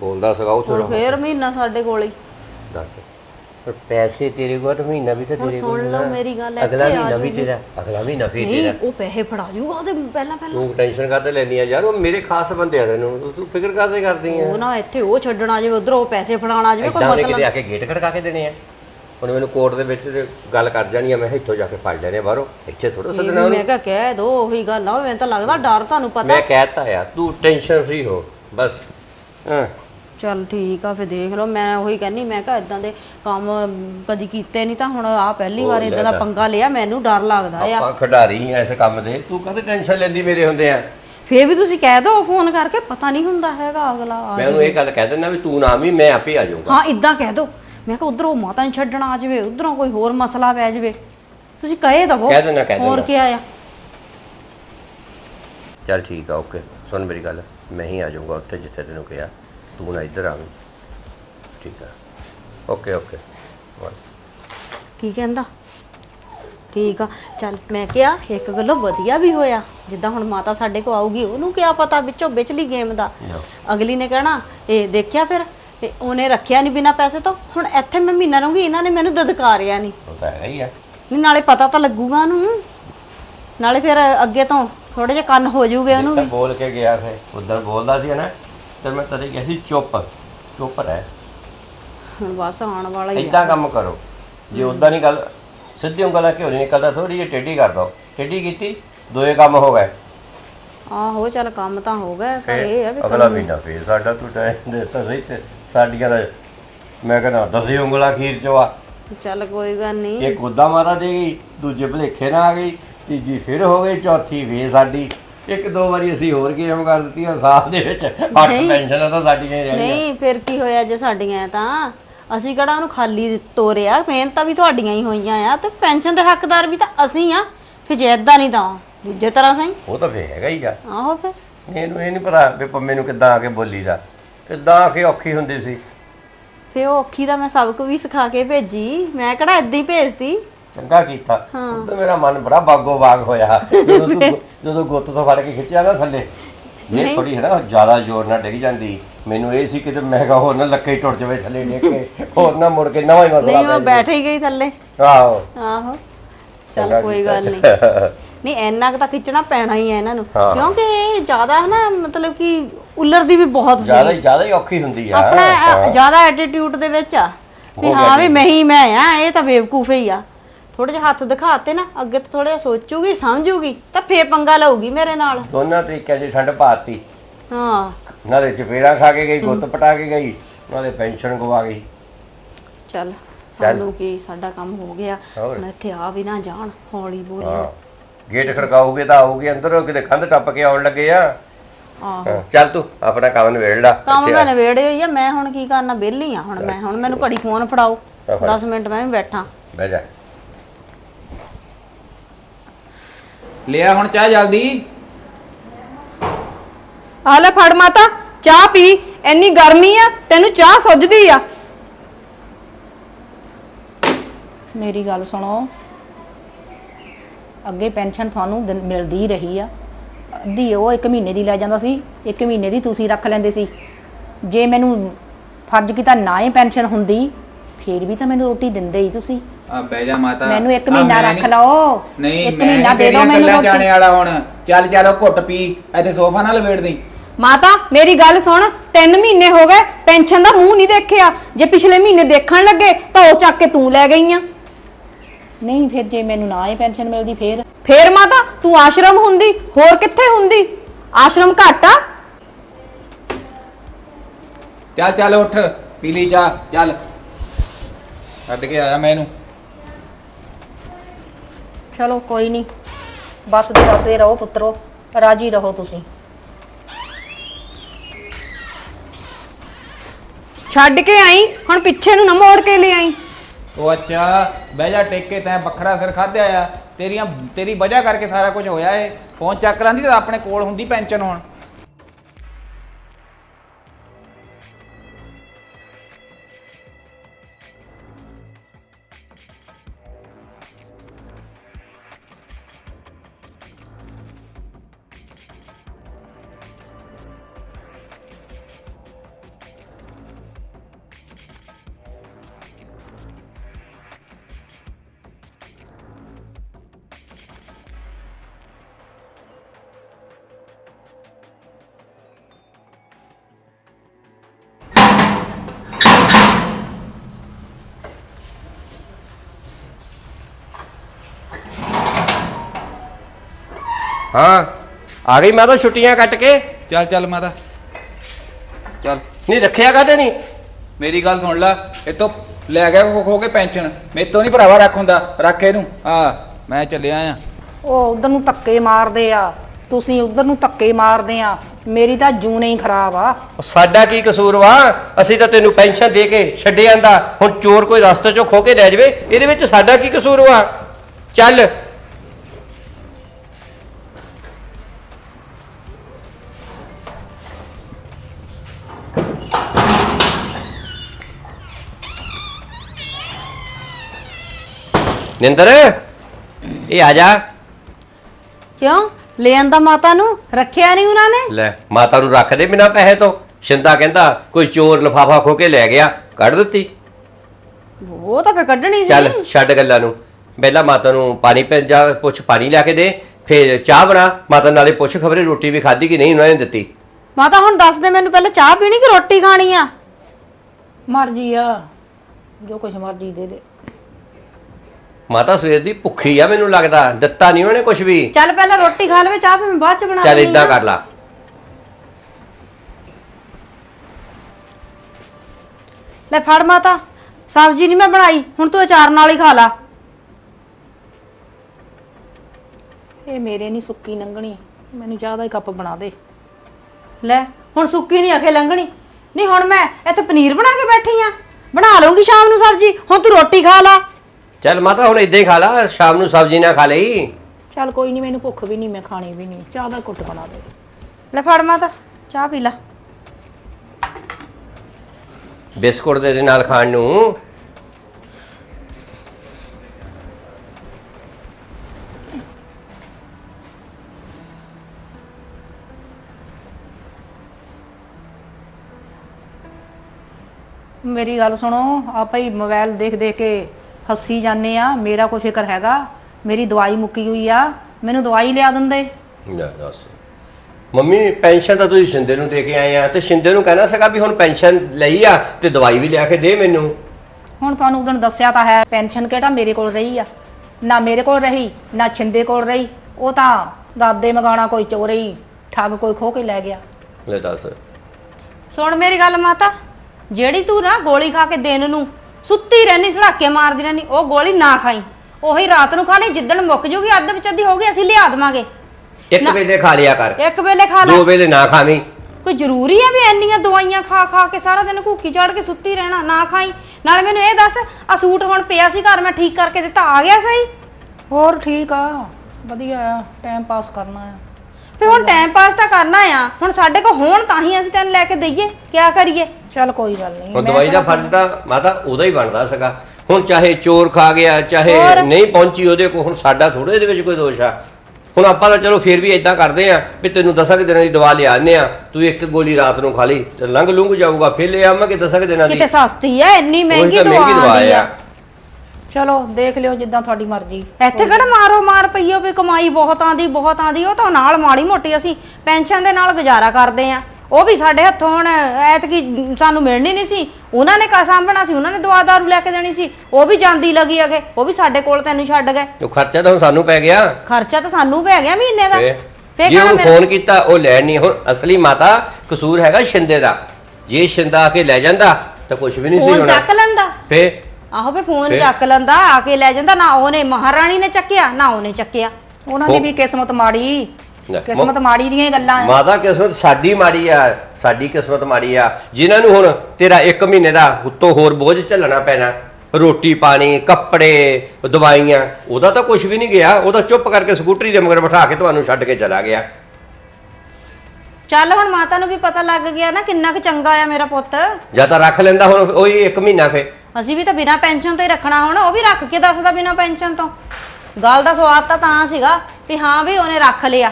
ਬੋਲਦਾ ਸੀਗਾ ਉਹ ਹੁਣ ਫੇਰ ਮਹੀਨਾ ਸਾਡੇ ਕੋਲ ਹੀ। ਦੱਸ। ਪਰ ਪੈਸੇ ਤੇਰੇ ਕੋਲ ਮਹੀਨਾ ਵੀ ਤਾਂ ਹੁਣ ਤੇਰੇ ਕੋਲ ਸੁਣ ਲਓ ਨਾ। ਮੇਰੀ ਗੱਲ ਅਗਲਾ ਇੱਥੇ ਆ ਮਹੀਨਾ ਵੀ ਜਾਊਗੀ। ਤੇਰਾ ਅਗਲਾ ਮਹੀਨਾ ਵੀ ਨਹੀਂ ਤੇਰਾ। ਉਹ ਪੈਸੇ ਫੜਾ ਜੂਗਾ ਉਹਦੇ ਪਹਿਲਾਂ ਪਹਿਲਾਂ। ਤੂੰ ਟੈਨਸ਼ਨ ਕਾਹਤੇ ਲੈਣੀ ਆ ਯਾਰ ਉਹ ਮੇਰੇ ਖਾਸ ਬੰਦੇ ਆ ਤੈਨੂੰ ਤੂੰ- ਤੂੰ ਫਿਕਰ ਕਾਹਤੇ ਕਰਦੀ ਆ? ਉਹ ਨਾ ਇੱਥੇ ਉਹ ਛੱਡਣ ਜਾਵੇ ਉਧਰ ਉਹ ਪੈਸੇ ਫੜਾਉਣ ਜਾਵੇ ਕੋਈ ਇਦਾਂ ਦੇ ਕਿਤੇ ਮਸਲਾ ਆ ਕੇ ਗੇਟ ਖੜਕਾ ਕੇ ਦੇਣੇ ਆ। ਉਹਨੇ ਮੈਨੂੰ ਕੋਰਟ ਦੇ ਵਿੱਚ ਗੱਲ ਕਰ ਜਾਣੀ ਆ ਮੈਂ ਇੱਥੋਂ ਜਾ ਕੇ ਫੜ ਲੈਣੇ ਆ ਬਾਹਰੋਂ ਇੱਥੇ ਥੋੜਾ ਇਹ ਸੱਦਣਾ ਵੀ ਮੈਂ ਉਹਨੂੰ ਕਿਹਾ ਕਹਿ ਦੋ ਉਹੀ ਗੱਲ ਆ ਮੈਨੂੰ ਤਾਂ ਲੱਗਦਾ ਡਰ ਤੁਹਾਨੂੰ ਪਤਾ। ਮੈਂ ਕਹਿਤਾ ਆ ਤੂੰ ਟੈਨਸ਼ਨ ਫ੍ਰੀ ਹੋ ਬਸ। ਹਾਂ। ਚੱਲ ਠੀਕ ਆ ਫਿਰ ਦੇਖ ਲਓ। ਮੈਂ ਉਹੀ ਕਹਿੰਨੀ ਮੈਂ ਕਿਹਾ ਇਦਾਂ ਦੇ ਕੰਮ ਕਦੀ ਕੀਤੇ ਨਹੀਂ ਤਾਂ ਹੁਣ ਆ ਪਹਿਲੀ ਵਾਰ ਲੈ ਇਦਾਂ ਦਾ। ਪੰਗਾ ਲਿਆ ਮੈਨੂੰ ਡਰ ਲੱਗਦਾ ਆ। ਆਪਾਂ ਖਿਡਾਰੀ ਆ ਇਸ ਕੰਮ ਦੇ ਤੂੰ ਕਦੇ ਟੈਨਸ਼ਨ ਲੈਂਦੀ ਮੇਰੇ ਹੁੰਦੇ ਆ? ਫੇਰ ਵੀ ਤੁਸੀਂ ਕਹਿ ਦੋ ਫੋਨ ਕਰਕੇ ਪਤਾ ਨਹੀਂ ਹੁੰਦਾ ਹੈਗਾ ਅਗਲਾ ਆ ਮੈਂ ਉਹਨੂੰ ਇਹ ਗੱਲ ਕਹਿ ਦਿੰਦਾ ਵੀ ਤੂੰ ਨਾ ਵੀ ਮੈਂ ਆਪੇ ਆ ਜਾਊਂਗਾ। ਹਾਂ ਇਦਾਂ ਕਹਿ ਦੋ। ਮੈਂ ਕਿਹਾ ਉਧਰੋਂ ਮਾਤਾ ਨੂੰ ਛੱਡਣ ਆ ਜਾਵੇ ਉਧਰੋਂ ਕੋਈ ਹੋਰ ਮਸਲਾ ਪੈ ਜਾਵੇ। ਤੁਸੀਂ ਕਹੇ ਦਵੋ ਕਹਿ ਦੇਣਾ, ਕਹਿ ਹੋਰ। ਕੀ ਆ? ਚੱਲ ਠੀਕ ਆ ਓਕੇ। ਸੁਣ ਮੇਰੀ ਗੱਲ ਮੈਂ ਹੀ ਆ ਜਾਊਂਗਾ ਉੱਥੇ ਜਿੱਥੇ ਤੈਨੂੰ ਕਿਹਾ। ਤੂੰ ਨਾ ਇੱਧਰ ਆਵੀਂ ਠੀਕ ਆ ਓਕੇ ਓਕੇ ਕੀ ਕਹਿੰਦਾ ਠੀਕ ਆ ਚੱਲ ਮੈਂ ਕਿਹਾ ਇੱਕ ਗੱਲੋਂ ਵਧੀਆ ਵੀ ਹੋਇਆ। ਜਿੱਦਾਂ ਹੁਣ ਮਾਤਾ ਸਾਡੇ ਕੋ ਆਊਗੀ ਉਹਨੂੰ ਕਿਆ ਪਤਾ ਵਿੱਚੋਂ ਵਿਚਲੀ ਗੇਮ ਦਾ। ਅਗਲੀ ਨੇ ਕਹਿਣਾ ਇਹ ਦੇਖਿਆ ਫਿਰ? ਇਹ ਉਹਨੇ ਰੱਖਿਆ ਨਹੀਂ ਬਿਨਾ ਪੈਸੇ ਤੋਂ? ਹੁਣ ਇੱਥੇ ਮੈਂ ਮਹੀਨਾ ਰਹੂੰਗੀ ਇਹਨਾਂ ਨੇ ਮੈਨੂੰ ਦਦਕਾਰਿਆ ਨਹੀਂ ਉਹ ਤਾਂ ਹੈਗਾ ਹੀ ਆ। ਨਹੀਂ ਨਾਲੇ ਪਤਾ ਤਾਂ ਲੱਗੂਗਾ ਉਹਨੂੰ। ਨਾਲੇ ਫਿਰ ਅੱਗੇ ਤੋਂ ਥੋੜੇ ਜਿਹੇ ਕੰਨ ਹੋ ਜਾਊਗੇ ਉਹਨੂੰ ਬੋਲ ਕੇ ਗਿਆ ਫੇ ਉਧਰ ਬੋਲਦਾ ਸੀ ਨਾ ਤੇ ਮੈਂ ਤਦੇ ਕਿਹਾ ਸੀ ਚੁੱਪ। ਚੁੱਪ ਰਹਿ। ਹੁਣ ਬਸ ਆਉਣ ਵਾਲਾ ਹੀ ਇਦਾਂ ਆ ਕੰਮ ਕਰੋ। ਜੇ ਉਦਾਂ ਨਹੀਂ ਗੱਲ ਸਿੱਧੀ ਉਂਗਲਾਂ ਕਿਉਂ ਨਹੀਂ ਨਿਕਲਦਾ ਥੋੜੀ ਜਿਹੀ ਟੇਢੀ ਕਰ ਦੋ। ਟੇਢੀ ਕੀਤੀ ਦੋਏ ਕੰਮ ਹੋ ਗਏ। ਆਹੋ ਚੱਲ ਕੰਮ ਤਾਂ ਹੋ ਗਿਆ ਪਰ ਇਹ ਆ ਵੀ ਅਗਲਾ ਮਹੀਨਾ ਫੇਰ ਸਾਡਾ ਤੂੰ ਟਾਈਮ ਦੇਤਾ ਸਹੀ ਤੇ ਸਾਡੀਆਂ ਦਾ ਮੈਂ ਕਹਿੰਦਾ ਦਸੇ ਉਂਗਲਾਂ ਖੀਰ ਚੋਂ ਆ। ਚੱਲ ਕੋਈ ਗੱਲ ਨਹੀਂ। ਇੱਕ ਉਦਾਂ ਮਾਤਾ ਦੇ ਗਈ ਦੂਜੇ ਭਲੇਖੇ ਨਾਲ ਆ ਗਈ ਤੀਜੀ ਫਿਰ ਹੋ ਗਈ ਚੌਥੀ ਫੇਰ ਸਾਡੀ। ਇੱਕ ਦੋ ਵਾਰੀ ਅਸੀਂ ਹੋਰ ਗੇਮ ਕਰ ਦਿੱਤੀਆਂ ਸਾਲ ਦੇ ਵਿੱਚ ਅੱਠ ਨਹੀਂ। ਪੈਨਸ਼ਨਾਂ ਤਾਂ ਸਾਡੀਆਂ ਹੀ ਰਹਿ ਗਈਆਂ ਨਹੀਂ ਫਿਰ ਕੀ ਹੋਇਆ ਜੇ ਸਾਡੀਆਂ ਤਾਂ? ਅਸੀਂ ਕਿਹੜਾ ਉਹਨੂੰ ਖਾਲੀ ਤੋਰਿਆ? ਮਿਹਨਤਾਂ ਵੀ ਤੁਹਾਡੀਆਂ ਹੀ ਹੋਈਆਂ ਆ ਤੇ ਪੈਨਸ਼ਨ ਦੇ ਹੱਕਦਾਰ ਵੀ ਤਾਂ ਅਸੀਂ ਆ। ਫਿਰ ਜੇ ਏਦਾਂ ਨਹੀਂ ਤਾਂ ਦੂਜੇ ਤਰ੍ਹਾਂ ਸਹੀ। ਉਹ ਤਾਂ ਫੇ ਹੈਗਾ ਹੀ ਆ। ਆਹੋ ਫਿਰ। ਇਹਨੂੰ ਇਹ ਨਹੀਂ ਪਤਾ ਵੀ ਪੰਮੇ ਨੂੰ ਕਿੱਦਾਂ ਆ ਕੇ ਬੋਲੀ ਦਾ ਕਿੱਦਾਂ ਆ ਕੇ ਔਖੀ ਹੁੰਦੀ ਸੀ। ਫਿਰ ਉਹ ਔਖੀ ਦਾ ਮੈਂ ਸਭ ਕੁ ਵੀ ਸਿਖਾ ਕੇ ਭੇਜੀ। ਮੈਂ ਕਿਹੜਾ ਏਦਾਂ ਹੀ ਭੇਜਦੀ? ਚੰਗਾ ਕੀਤਾ। ਹਾਂ। ਉਦੋਂ ਮੇਰਾ ਮਨ ਬੜਾ ਬਾਗੋ ਬਾਗ ਹੋਇਆ। ਜਦੋਂ ਤੂੰ ਜਦੋਂ ਗੁੱਤ ਤੋਂ ਫੜ ਕੇ ਖਿੱਚਿਆ ਨਾ ਥੱਲੇ ਇਹ ਨਹੀਂ। ਥੋੜੀ ਹੈ ਨਾ ਜ਼ਿਆਦਾ ਜ਼ੋਰ ਨਾਲ ਡਿੱਗ ਜਾਂਦੀ। ਮੈਨੂੰ ਇਹ ਸੀ ਕਿ ਤੇ ਮੈਂ ਕਿਹਾ ਹੋਰ ਨਾ ਲੱਕੇ ਹੀ ਟੁੱਟ ਜਾਵੇ ਥੱਲੇ ਡਿੱਗ ਕੇ ਹੋਰ ਨਾ ਮੁੜ ਕੇ ਨਵਾਂ ਹੀ ਮਸਲਾ ਨਹੀਂ ਉਹ ਬੈਠ ਹੀ ਗਈ ਥੱਲੇ। ਆਹੋ। ਆਹੋ। ਚੱਲ ਕੋਈ ਕੀਤਾ। ਗੱਲ ਨਹੀਂ। ਨਹੀਂ ਇੰਨਾ ਕੁ ਤਾਂ ਖਿੱਚਣਾ ਪੈਣਾ ਹੀ ਹੈ ਇਹਨਾਂ ਨੂੰ। ਹਾਂ। ਕਿਉਂਕਿ ਇਹ ਜ਼ਿਆਦਾ ਹੈ ਨਾ ਮਤਲਬ ਕਿ ਉਲਰਦੀ ਵੀ ਬਹੁਤ ਜ਼ਿਆਦਾ ਹੀ ਜ਼ਿਆਦਾ ਹੀ ਔਖੀ ਹੁੰਦੀ ਆ। ਆਪਣਾ ਹਾਂ। ਜ਼ਿਆਦਾ ਐਟੀਟਿਊਡ ਦੇ ਵਿੱਚ ਆ। ਵੀ ਹੋ ਵੀ। ਮੈਂ ਹੀ ਮੈਂ ਆ ਇਹ ਤਾਂ ਬੇਵਕੂਫ ਹੀ ਆ। ਥੋੜੇ ਜਿਹਾ ਹੱਥ ਦਿਖਾਤੇ ਨਾ ਅੱਗੇ ਤੋਂ ਥੋੜਾ ਜਿਹਾ ਸੋਚੂਗੀ ਸਮਝੂਗੀ ਤਾਂ ਫੇਰ ਪੰਗਾ ਲਊਗੀ ਮੇਰੇ ਨਾਲ। ਦੋਨਾਂ ਤਰੀਕਿਆਂ ਦੀ ਠੰਡ ਪਾਤੀ। ਹਾਂ। ਨਾਲੇ ਚਪੇੜਾ ਖਾ ਕੇ ਗਈ ਗੁੱਤ ਪਟਾ ਕੇ ਗਈ ਨਾਲੇ ਪੈਨਸ਼ਨ ਗਵਾ ਗਈ। ਚੱਲ ਸਾਨੂੰ ਕੀ ਸਾਡਾ ਕੰਮ ਹੋ ਗਿਆ ਹੋਰ। ਹੁਣ ਇੱਥੇ ਆ ਵੀ ਨਾ ਜਾਣ ਹੌਲੀ ਹਾਂ। ਬੋਲੋ ਗੇਟ ਖੜਕਾਉਗੇ ਤਾਂ ਆਉਗੇ ਅੰਦਰ ਕਿਤੇ ਕੰਧ ਟੱਪ ਕੇ ਆਉਣ ਲੱਗੇ ਆ। ਆਹੋ। ਹਾਂ, ਚੱਲ ਤੂੰ ਆਪਣਾ ਕੰਮ ਨਿਬੇੜ ਲਾ ਕੰਮ ਇੱਥੇ ਮੈਂ। ਨਵੇੜੇ ਹੋਈ ਆ ਮੈਂ ਹੁਣ ਕੀ ਕਰਨਾ ਵਿਹਲੀ ਆ ਹੁਣ ਮੈਂ ਹੁਣ ਮੈਨੂੰ ਘੜੀ ਫੋਨ ਫੜਾਓ ਹਾਂ, ਫੜ। 10 ਮਿੰਟ ਮੈਂ ਵੀ ਬੈਠਾ। ਬਹਿ ਜਾ। ਲਿਆ ਹੁਣ ਚਾਹ ਜਲਦੀ? ਆ ਲੈ ਫੜ ਮਾਤਾ, ਚਾਹ ਪੀ, ਇੰਨੀ ਗਰਮੀ ਆ, ਤੈਨੂੰ ਚਾਹ ਸੁੱਜਦੀ ਆ। ਮੇਰੀ ਗੱਲ ਸੁਣੋ। ਅੱਗੇ ਪੈਨਸ਼ਨ ਤੁਹਾਨੂੰ ਦਿਨ- ਮਿਲਦੀ ਰਹੀ ਆ। ਅੱਧੀ ਉਹ 1 ਮਹੀਨੇ ਦੀ ਲੈ ਜਾਂਦਾ ਸੀ 1 ਮਹੀਨੇ ਦੀ ਤੁਸੀਂ ਰੱਖ ਲੈਂਦੇ ਸੀ। ਜੇ ਮੈਨੂੰ ਫਰਜ਼ ਕੀਤਾ ਨਾ ਹੀ ਪੈਨਸ਼ਨ ਹੁੰਦੀ, ਫੇਰ ਵੀ ਤਾਂ ਮੈਨੂੰ ਰੋਟੀ ਦਿੰਦੇ ਹੀ ਤੁਸੀਂ। ਆ ਬਹਿ ਜਾ ਮਾਤਾ। ਮੈਨੂੰ 1 ਆ ਮਹੀਨਾ ਮੈਂ ਰੱਖ ਨੀ- ਲਓ। ਨਹੀਂ ਇੱਕ ਮੈਂ ਮਹੀਨਾ ਨੀ ਦੇ ਦਿਓ ਤੇਰੀਆਂ ਮੈਨੂੰ ਗੱਲਾਂ ਜਾਣੇ ਰੋਟੀ ਵਾਲਾ ਹੁਣ। ਚੱਲ ਚੱਲ ਉਹ ਘੁੱਟ ਪੀ ਇੱਥੇ ਸੋਫਾ ਨਾਲ ਲਵੇੜ ਦੇ। ਮਾਤਾ ਮੇਰੀ ਗੱਲ ਸੁਣ 3 ਮਹੀਨੇ ਹੋ ਗਏ ਪੈਨਸ਼ਨ ਦਾ ਮੂੰਹ ਨਹੀਂ ਦੇਖਿਆ। ਜੇ ਪਿਛਲੇ ਮਹੀਨੇ ਦੇਖਣ ਲੱਗੇ ਤਾਂ ਉਹ ਚੱਕ ਕੇ ਤੂੰ ਲੈ ਗਈਆਂ। ਨਹੀਂ ਫਿਰ ਜੇ ਮੈਨੂੰ ਨਾ ਹੀ ਪੈਨਸ਼ਨ ਮਿਲਦੀ ਫੇਰ? ਫੇਰ ਮਾਤਾ ਤੂੰ ਆਸ਼ਰਮ ਹੁੰਦੀ ਹੋਰ ਕਿੱਥੇ ਹੁੰਦੀ? ਆਸ਼ਰਮ ਘੱਟ ਆ? ਚੱਲ ਚੱਲ ਉੱਠ ਪੀ ਲਈ ਚਾਹ ਚੱਲ। ਛੱਡ ਕੇ ਆਇਆ ਮੈਂ ਇਹਨੂੰ। ਚਲੋ ਕੋਈ ਨਹੀਂ। ਬਸ ਦੇ ਰਹੋ ਪੁੱਤਰੋ, ਰਾਜੀ ਰਹੋ ਤੁਸੀਂ। ਛੱਡ ਕੇ ਆਈ, ਹੁਣ ਪਿੱਛੇ ਨੂੰ ਨਾ ਮੋੜ ਕੇ ਲੈ ਆਈ। ਉਹ ਅੱਛਾ, ਬਹਿ ਜਾ ਟੇਕੇ ਕੇ ਤੈਂ ਵੱਖਰਾ ਸਿਰ ਖਾਧਿਆ ਆ ਤੇਰੀਆਂ, ਤੇਰੀ ਵਜ੍ਹਾ ਕਰਕੇ ਸਾਰਾ ਕੁਝ ਹੋਇਆ ਏ। ਫੋਨ ਚੱਕ ਲਾਂਦੀ ਤਾਂ ਆਪਣੇ ਕੋਲ ਹੁੰਦੀ ਪੈਨਸ਼ਨ ਹੁਣ। ਹਾਂ। ਆ ਗਈ ਮੈਂ ਤਾਂ ਛੁੱਟੀਆਂ ਕੱਟ ਕੇ। ਚੱਲ ਚੱਲ ਮਾਤਾ। ਚੱਲ। ਨਹੀਂ ਰੱਖਿਆ ਕਾਤੇ ਨਹੀਂ? ਮੇਰੀ ਗੱਲ ਸੁਣ ਲੈ। ਇਹ ਤੋਂ ਲੈ ਗਿਆ ਕੋ ਖੋ ਕੇ ਪੈਨਸ਼ਨ। ਮੇਰੇ ਤੋਂ ਨਹੀਂ ਭਰਾਵਾ ਰੱਖ ਹੁੰਦਾ। ਰੱਖ ਇਹਨੂੰ। ਆ ਮੈਂ ਚੱਲਿਆ ਆ। ਉਹ ਉਧਰ ਨੂੰ ਧੱਕੇ ਮਾਰਦੇ ਆ। ਤੁਸੀਂ ਉਧਰ ਨੂੰ ਧੱਕੇ ਮਾਰਦੇ ਆ। ਮੇਰੀ ਤਾਂ ਜੂਨ ਹੀ ਖਰਾਬ ਆ। ਉਹ ਸਾਡਾ ਕੀ ਕਸੂਰ ਵਾ? ਅਸੀਂ ਤਾਂ ਤੈਨੂੰ ਪੈਨਸ਼ਨ ਦੇ ਕੇ ਛੱਡ ਜਾਂਦਾ ਹੁਣ ਚੋਰ ਕੋਈ ਰਸਤੇ ਚੋਂ ਖੋ ਕੇ ਲੈ ਜਾਵੇ ਇਹਦੇ ਵਿੱਚ ਸਾਡਾ ਕੀ ਕਸੂਰ ਵਾ? ਚੱਲ। ਨਿੰਦਰ ਇਹ ਆ ਜਾ। ਕਿਉਂ? ਲੈ ਆਂਦਾ ਮਾਤਾ ਨੂੰ ਰੱਖਿਆ ਨਹੀਂ ਉਹਨਾਂ ਨੇ? ਲੈ ਮਾਤਾ ਨੂੰ ਰੱਖ ਦੇ ਬਿਨਾ ਪੈਸੇ ਤੋਂ। ਸ਼ਿੰਦਾ ਕਹਿੰਦਾ ਕੋਈ ਚੋਰ ਲਫਾਫਾ ਖੋ ਕੇ ਲੈ ਗਿਆ ਕੱਢ ਦਿੱਤੀ। ਉਹ ਤਾਂ ਫੇ ਕੱਢਣੀ ਚੱਲ ਸੀ ਛੱਡ ਗੱਲਾਂ ਨੂੰ। ਪਹਿਲਾਂ ਮਾਤਾ ਨੂੰ ਪਾਣੀ ਪੈ ਜਾ ਪੁੱਛ ਪਾਣੀ ਲਿਆ ਕੇ ਦੇ ਫਿਰ ਚਾਹ ਬਣਾ। ਮਾਤਾ ਨਾਲੇ ਪੁੱਛ ਖਬਰੇ ਰੋਟੀ ਵੀ ਖਾਧੀ ਕਿ ਨਹੀਂ ਉਹਨਾਂ ਨੇ ਦਿੱਤੀ। ਮਾਤਾ ਹੁਣ ਦੱਸ ਦੇ ਮੈਨੂੰ ਪਹਿਲਾਂ ਚਾਹ ਪੀਣੀ ਕਿ ਰੋਟੀ ਖਾਣੀ ਆ? ਮਰਜ਼ੀ ਆ ਜੋ ਕੁਛ ਮਰਜ਼ੀ ਦੇ ਦੇ। ਮਾਤਾ ਸਵੇਰ ਦੀ ਭੁੱਖੀ ਆ ਮੈਨੂੰ ਲੱਗਦਾ। ਦਿੱਤਾ ਨਹੀਂ ਉਹਨੇ ਕੁਝ ਵੀ। ਚੱਲ ਪਹਿਲਾਂ ਰੋਟੀ ਖਾ ਲਵੇ ਚਾਹ ਫਿਰ ਮੈਂ ਬਾਅਦ ਚ ਬਣਾ ਚੱਲ ਲੈਂਦੀ ਇਦਾਂ। ਕਰ ਲਾ। ਲੈ ਫੜ ਮਾਤਾ ਸਬਜ਼ੀ ਨਹੀਂ ਮੈਂ ਬਣਾਈ ਹੁਣ ਤੂੰ ਅਚਾਰ ਨਾਲ ਹੀ ਖਾ ਲਾ। ਇਹ ਮੇਰੇ ਨਹੀਂ ਸੁੱਕੀ ਲੰਘਣੀ ਮੈਨੂੰ ਚਾਹ ਦਾ ਹੀ ਕੱਪ ਬਣਾ ਦੇ। ਲੈ ਹੁਣ ਸੁੱਕੀ ਨਹੀਂ ਅਖੇ ਲੰਘਣੀ। ਨਹੀਂ ਹੁਣ ਮੈਂ ਇੱਥੇ ਪਨੀਰ ਬਣਾ ਕੇ ਬੈਠੀ ਆ। ਬਣਾ ਲਊਂਗੀ ਸ਼ਾਮ ਨੂੰ ਸਬਜ਼ੀ ਹੁਣ ਤੂੰ ਰੋਟੀ ਖਾ ਲਾ। ਚੱਲ ਮਾਤਾ ਹੁਣ ਇਦਾਂ ਹੀ ਖਾ ਲਾ ਸ਼ਾਮ ਨੂੰ ਸਬਜ਼ੀ ਨਾ ਖਾ ਲਈ। ਚੱਲ ਕੋਈ ਨਹੀਂ ਮੈਨੂੰ ਭੁੱਖ ਵੀ ਨਹੀਂ ਮੈਂ ਖਾਣੀ ਵੀ ਨਹੀਂ। ਚਾਹ ਦਾ ਘੁੱਟ ਬਣਾ ਦੇ। ਲੈ ਫੜ ਮਾਤਾ ਚਾਹ ਪੀ ਲਾ। ਬਿਸਕੁਟ ਦੇ ਦੇ ਨਾਲ ਖਾਣ ਨੂੰ। ਮੇਰੀ ਗੱਲ ਸੁਣੋ ਆਪਾਂ ਹੀ ਮੋਬਾਈਲ ਦੇਖ ਦੇਖ ਕੇ ਹੱਸੀ ਜਾਂਦੇ ਆ ਮੇਰਾ ਕੋਈ ਫਿਕਰ ਹੈਗਾ ਮੇਰੀ ਦਵਾਈ ਮੁੱਕੀ ਹੋਈ ਆ ਮੈਨੂੰ ਦਵਾਈ ਲਿਆ ਦਿੰਦੇ। ਲੈ ਦੱਸ। ਮੰਮੀ ਪੈਨਸ਼ਨ ਤਾਂ ਤੁਸੀਂ ਸ਼ਿੰਦੇ ਨੂੰ ਦੇ ਕੇ ਆਏ ਆ ਤੇ ਸ਼ਿੰਦੇ ਨੂੰ ਕਹਿਣਾ ਸੀਗਾ ਵੀ ਹੁਣ ਪੈਨਸ਼ਨ ਲਈ ਆ ਤੇ ਦਵਾਈ ਵੀ ਲਿਆ ਕੇ ਦੇ ਮੈਨੂੰ। ਹੁਣ ਤੁਹਾਨੂੰ ਉਦੋਂ ਦੱਸਿਆ ਤਾਂ ਹੈ ਪੈਨਸ਼ਨ ਕਿਹੜਾ ਮੇਰੇ ਕੋਲ ਰਹੀ ਆ। ਨਾ ਮੇਰੇ ਕੋਲ ਰਹੀ ਨਾ ਛਿੰਦੇ ਕੋਲ ਰਹੀ ਉਹ ਤਾਂ ਦਾਦੇ ਮਗਾਣਾ ਕੋਈ ਚੋਰੀ ਠੱਗ ਕੋਈ ਖੋ ਕੇ ਲੈ ਗਿਆ। ਲੈ ਦੱਸ। ਸੁਣ ਮੇਰੀ ਗੱਲ ਮਾਤਾ ਜਿਹੜੀ ਤੂੰ ਨਾ ਗੋਲੀ ਖਾ ਕੇ ਦਿਨ ਨੂੰ ਸੁੱਤੀ ਰਹਿਣੀ ਸੜਾਕੇ ਮਾਰਦੀ ਰਹਿਣੀ ਉਹ ਗੋਲੀ ਨਾ ਖਾਈ। ਉਹੀ ਰਾਤ ਨੂੰ ਖਾ ਲਈ ਜਿੱਦਣ ਮੁੱਕ ਜੂਗੀ ਅੱਧ ਵਿੱਚ ਅੱਧੀ ਹੋ ਗਈ ਅਸੀਂ ਲਿਆ ਦੇਵਾਂਗੇ। ਇੱਕ ਨਾ। ਵੇਲੇ ਖਾ ਲਿਆ ਕਰ। ਇੱਕ ਵੇਲੇ ਖਾ ਲੈ। ਦੋ ਵੇਲੇ ਨਾ ਖਾਵੀਂ। ਕੋਈ ਜ਼ਰੂਰੀ ਆ ਵੀ ਇੰਨੀਆਂ ਦਵਾਈਆਂ ਖਾ ਖਾ ਕੇ ਸਾਰਾ ਦਿਨ ਭੁੱਖੀ ਚੜ ਕੇ ਸੁੱਤੀ ਰਹਿਣਾ ਨਾ ਖਾਈ? ਨਾਲੇ ਮੈਨੂੰ ਇਹ ਦੱਸ ਆ ਸੂਟ ਹੁਣ ਪਿਆ ਸੀ ਘਰ ਮੈਂ ਠੀਕ ਕਰਕੇ ਦਿੱਤਾ ਆ ਗਿਆ ਸਹੀ? ਹੋਰ ਠੀਕ ਆ ਵਧੀਆ ਆ ਟਾਈਮ ਪਾਸ ਕਰਨਾ ਆ। ਫੇ ਹੁਣ ਟਾਈਮ ਪਾਸ ਤਾਂ ਕਰਨਾ ਆ। ਹੁਣ ਸਾਡੇ ਕੋਲ ਹੋਣ ਤਾਂ ਹੀ ਅਸੀਂ ਤੈਨੂੰ ਲੈ ਕੇ ਦਈਏ ਕਿਆ ਕਰੀਏ? ਚੱਲ ਕੋਈ ਗੱਲ ਨਹੀਂ ਮੈਂ ਦਵਾਈ ਦਾ ਫਰਜ਼ ਤਾਂ ਮਾਤਾ ਉਹਦਾ ਹੀ ਬਣਦਾ ਸੀਗਾ। ਹੁਣ ਚਾਹੇ ਚੋਰ ਖਾ ਗਿਆ ਚਾਹੇ ਹੋਰ? ਨਹੀਂ ਪਹੁੰਚੀ ਉਹਦੇ ਕੋਲ ਹੁਣ ਸਾਡਾ ਥੋੜੇ ਇਹਦੇ ਵਿੱਚ ਕੋਈ ਦੋਸ਼ ਆ। ਹੁਣ ਆਪਾਂ ਤਾਂ ਚਲੋ ਫੇਰ ਵੀ ਇਦਾਂ ਕਰਦੇ ਆ ਵੀ ਤੈਨੂੰ ਦਸਾਂ ਕੁ ਦਿਨਾਂ ਦੀ ਦਵਾ ਲਿਆ ਆਨੇ ਆ। ਤੂੰ ਇੱਕ ਗੋਲੀ ਰਾਤ ਨੂੰ ਖਾ ਲਈ ਤੇ ਲੰਘ ਲੁੰਘ ਜਾਊਗਾ। ਫੇਰ ਲੈ ਆਵਾਂਗੇ ਦਸਾਂ ਕੁ ਦਿਨਾਂ ਦੀ। ਕਿਤੇ ਸਸਤੀ ਐ ਇੰਨੀ ਉਹੀ ਮਹਿੰਗੀ ਤਾਂ ਦਵਾ ਆ। ਚਲੋ ਦੇਖ ਲਿਓ ਜਿੱਦਾਂ ਤੁਹਾਡੀ ਮਰਜ਼ੀ। ਇੱਥੇ ਕਿਹੜਾ ਮਾਰੋ ਮਾਰ ਪਈਓ ਵੀ ਕਮਾਈ ਬਹੁਤ ਆਂਦੀ ਬਹੁਤ ਆਂਦੀ ਉਹ ਤਾਂ ਨਾਲ ਮਾੜੀ ਮੋਟੀ ਅਸੀਂ ਪੈਨਸ਼ਨ ਦੇ ਨਾਲ ਗੁਜ਼ਾਰਾ ਕਰਦੇ ਆ। ਉਹ ਵੀ ਸਾਡੇ ਹੱਥੋਂ ਹੁਣ ਐਤਕੀ ਸਾਨੂੰ ਮਿਲਣੀ ਨਹੀਂ ਸੀ। ਉਹਨਾਂ ਨੇ ਕਾ ਸਾਂਭਣਾ ਸੀ ਉਹਨਾਂ ਨੇ ਦਵਾ ਦਾਰੂ ਲੈ ਕੇ ਦੇਣੀ ਸੀ। ਉਹ ਵੀ ਜਾਂਦੀ ਲੱਗੀ ਅਗੇ। ਉਹ ਵੀ ਸਾਡੇ ਕੋਲ ਤੈਨੂੰ ਛੱਡ ਗਏ। ਉਹ ਖਰਚਾ ਤਾਂ ਹੁਣ ਸਾਨੂੰ ਪੈ ਗਿਆ। ਖਰਚਾ ਤਾਂ ਸਾਨੂੰ ਪੈ ਗਿਆ ਮਹੀਨੇ ਦਾ। ਫੇਰ? ਫੇਰ ਜੇ ਕਹਿਣਾ ਉਹ ਫੋਨ ਕੀਤਾ ਉਹ ਲੈਣ ਨਹੀਂ। ਹੁਣ ਅਸਲੀ ਮਾਤਾ ਕਸੂਰ ਹੈਗਾ ਸ਼ਿੰਦੇ ਦਾ। ਜੇ ਸ਼ਿੰਦਾ ਆ ਕੇ ਲੈ ਜਾਂਦਾ ਤਾਂ ਕੁਝ ਵੀ ਨਹੀਂ ਸੀ ਫੋਨ ਹੋਣਾ। ਚੱਕ ਲੈਂਦਾ। ਫੇ ਆਹੋ ਵੀ ਫੋਨ ਫੇਰ? ਚੱਕ ਲੈਂਦਾ ਆ ਕੇ ਲੈ ਜਾਂਦਾ ਨਾ ਉਹਨੇ ਮਹਾਰਾਣੀ ਨੇ ਚੱਕਿਆ ਨਾ ਉਹਨੇ ਚੱਕਿਆ। ਉਹਨਾਂ ਦੀ ਵੀ ਕਿਸਮਤ ਮਾੜੀ। ਲੈ, ਕਿਸਮਤ ਮਾੜੀ ਦੀਆਂ ਹੀ ਗੱਲਾਂ ਆ। ਮਾਤਾ ਕਿਸਮਤ ਸਾਡੀ ਮਾੜੀ ਆ ਸਾਡੀ ਕਿਸਮਤ ਮਾੜੀ ਆ। ਜਿਨ੍ਹਾਂ ਨੂੰ ਹੁਣ ਤੇਰਾ 1 ਮਹੀਨੇ ਦਾ ਉੱਤੋਂ ਹੋਰ ਬੋਝ ਝੱਲਣਾ ਪੈਣਾ ਰੋਟੀ ਪਾਣੀ ਕੱਪੜੇ ਦਵਾਈਆਂ ਉਹਦਾ ਤਾਂ ਕੁਝ ਵੀ ਨਹੀਂ ਗਿਆ। ਉਹ ਤਾਂ ਚੁੱਪ ਕਰਕੇ ਸਕੂਟਰੀ ਦੇ ਮਗਰ ਬਿਠਾ ਕੇ ਤੁਹਾਨੂੰ ਛੱਡ ਕੇ ਚਲਾ ਗਿਆ। ਚੱਲ ਹੁਣ ਮਾਤਾ ਨੂੰ ਵੀ ਪਤਾ ਲੱਗ ਗਿਆ ਨਾ ਕਿੰਨਾ ਕੁ ਚੰਗਾ ਆ ਮੇਰਾ ਪੁੱਤ। ਜਾਂ ਤਾਂ ਰੱਖ ਲੈਂਦਾ ਹੁਣ ਉਹੀ 1 ਮਹੀਨਾ ਫੇ ਅਸੀਂ ਵੀ ਤਾਂ ਬਿਨਾਂ ਪੈਨਸ਼ਨ ਤੋਂ ਹੀ ਰੱਖਣਾ ਹੁਣ, ਉਹ ਵੀ ਰੱਖ ਕੇ ਦੱਸਦਾ ਬਿਨਾਂ ਪੈਨਸ਼ਨ ਤੋਂ। ਗੱਲ ਦਾ ਸਵਾਦ ਤਾਂ ਤਾਂ ਸੀਗਾ ਵੀ ਹਾਂ ਵੀ ਉਹਨੇ ਰੱਖ ਲਿਆ।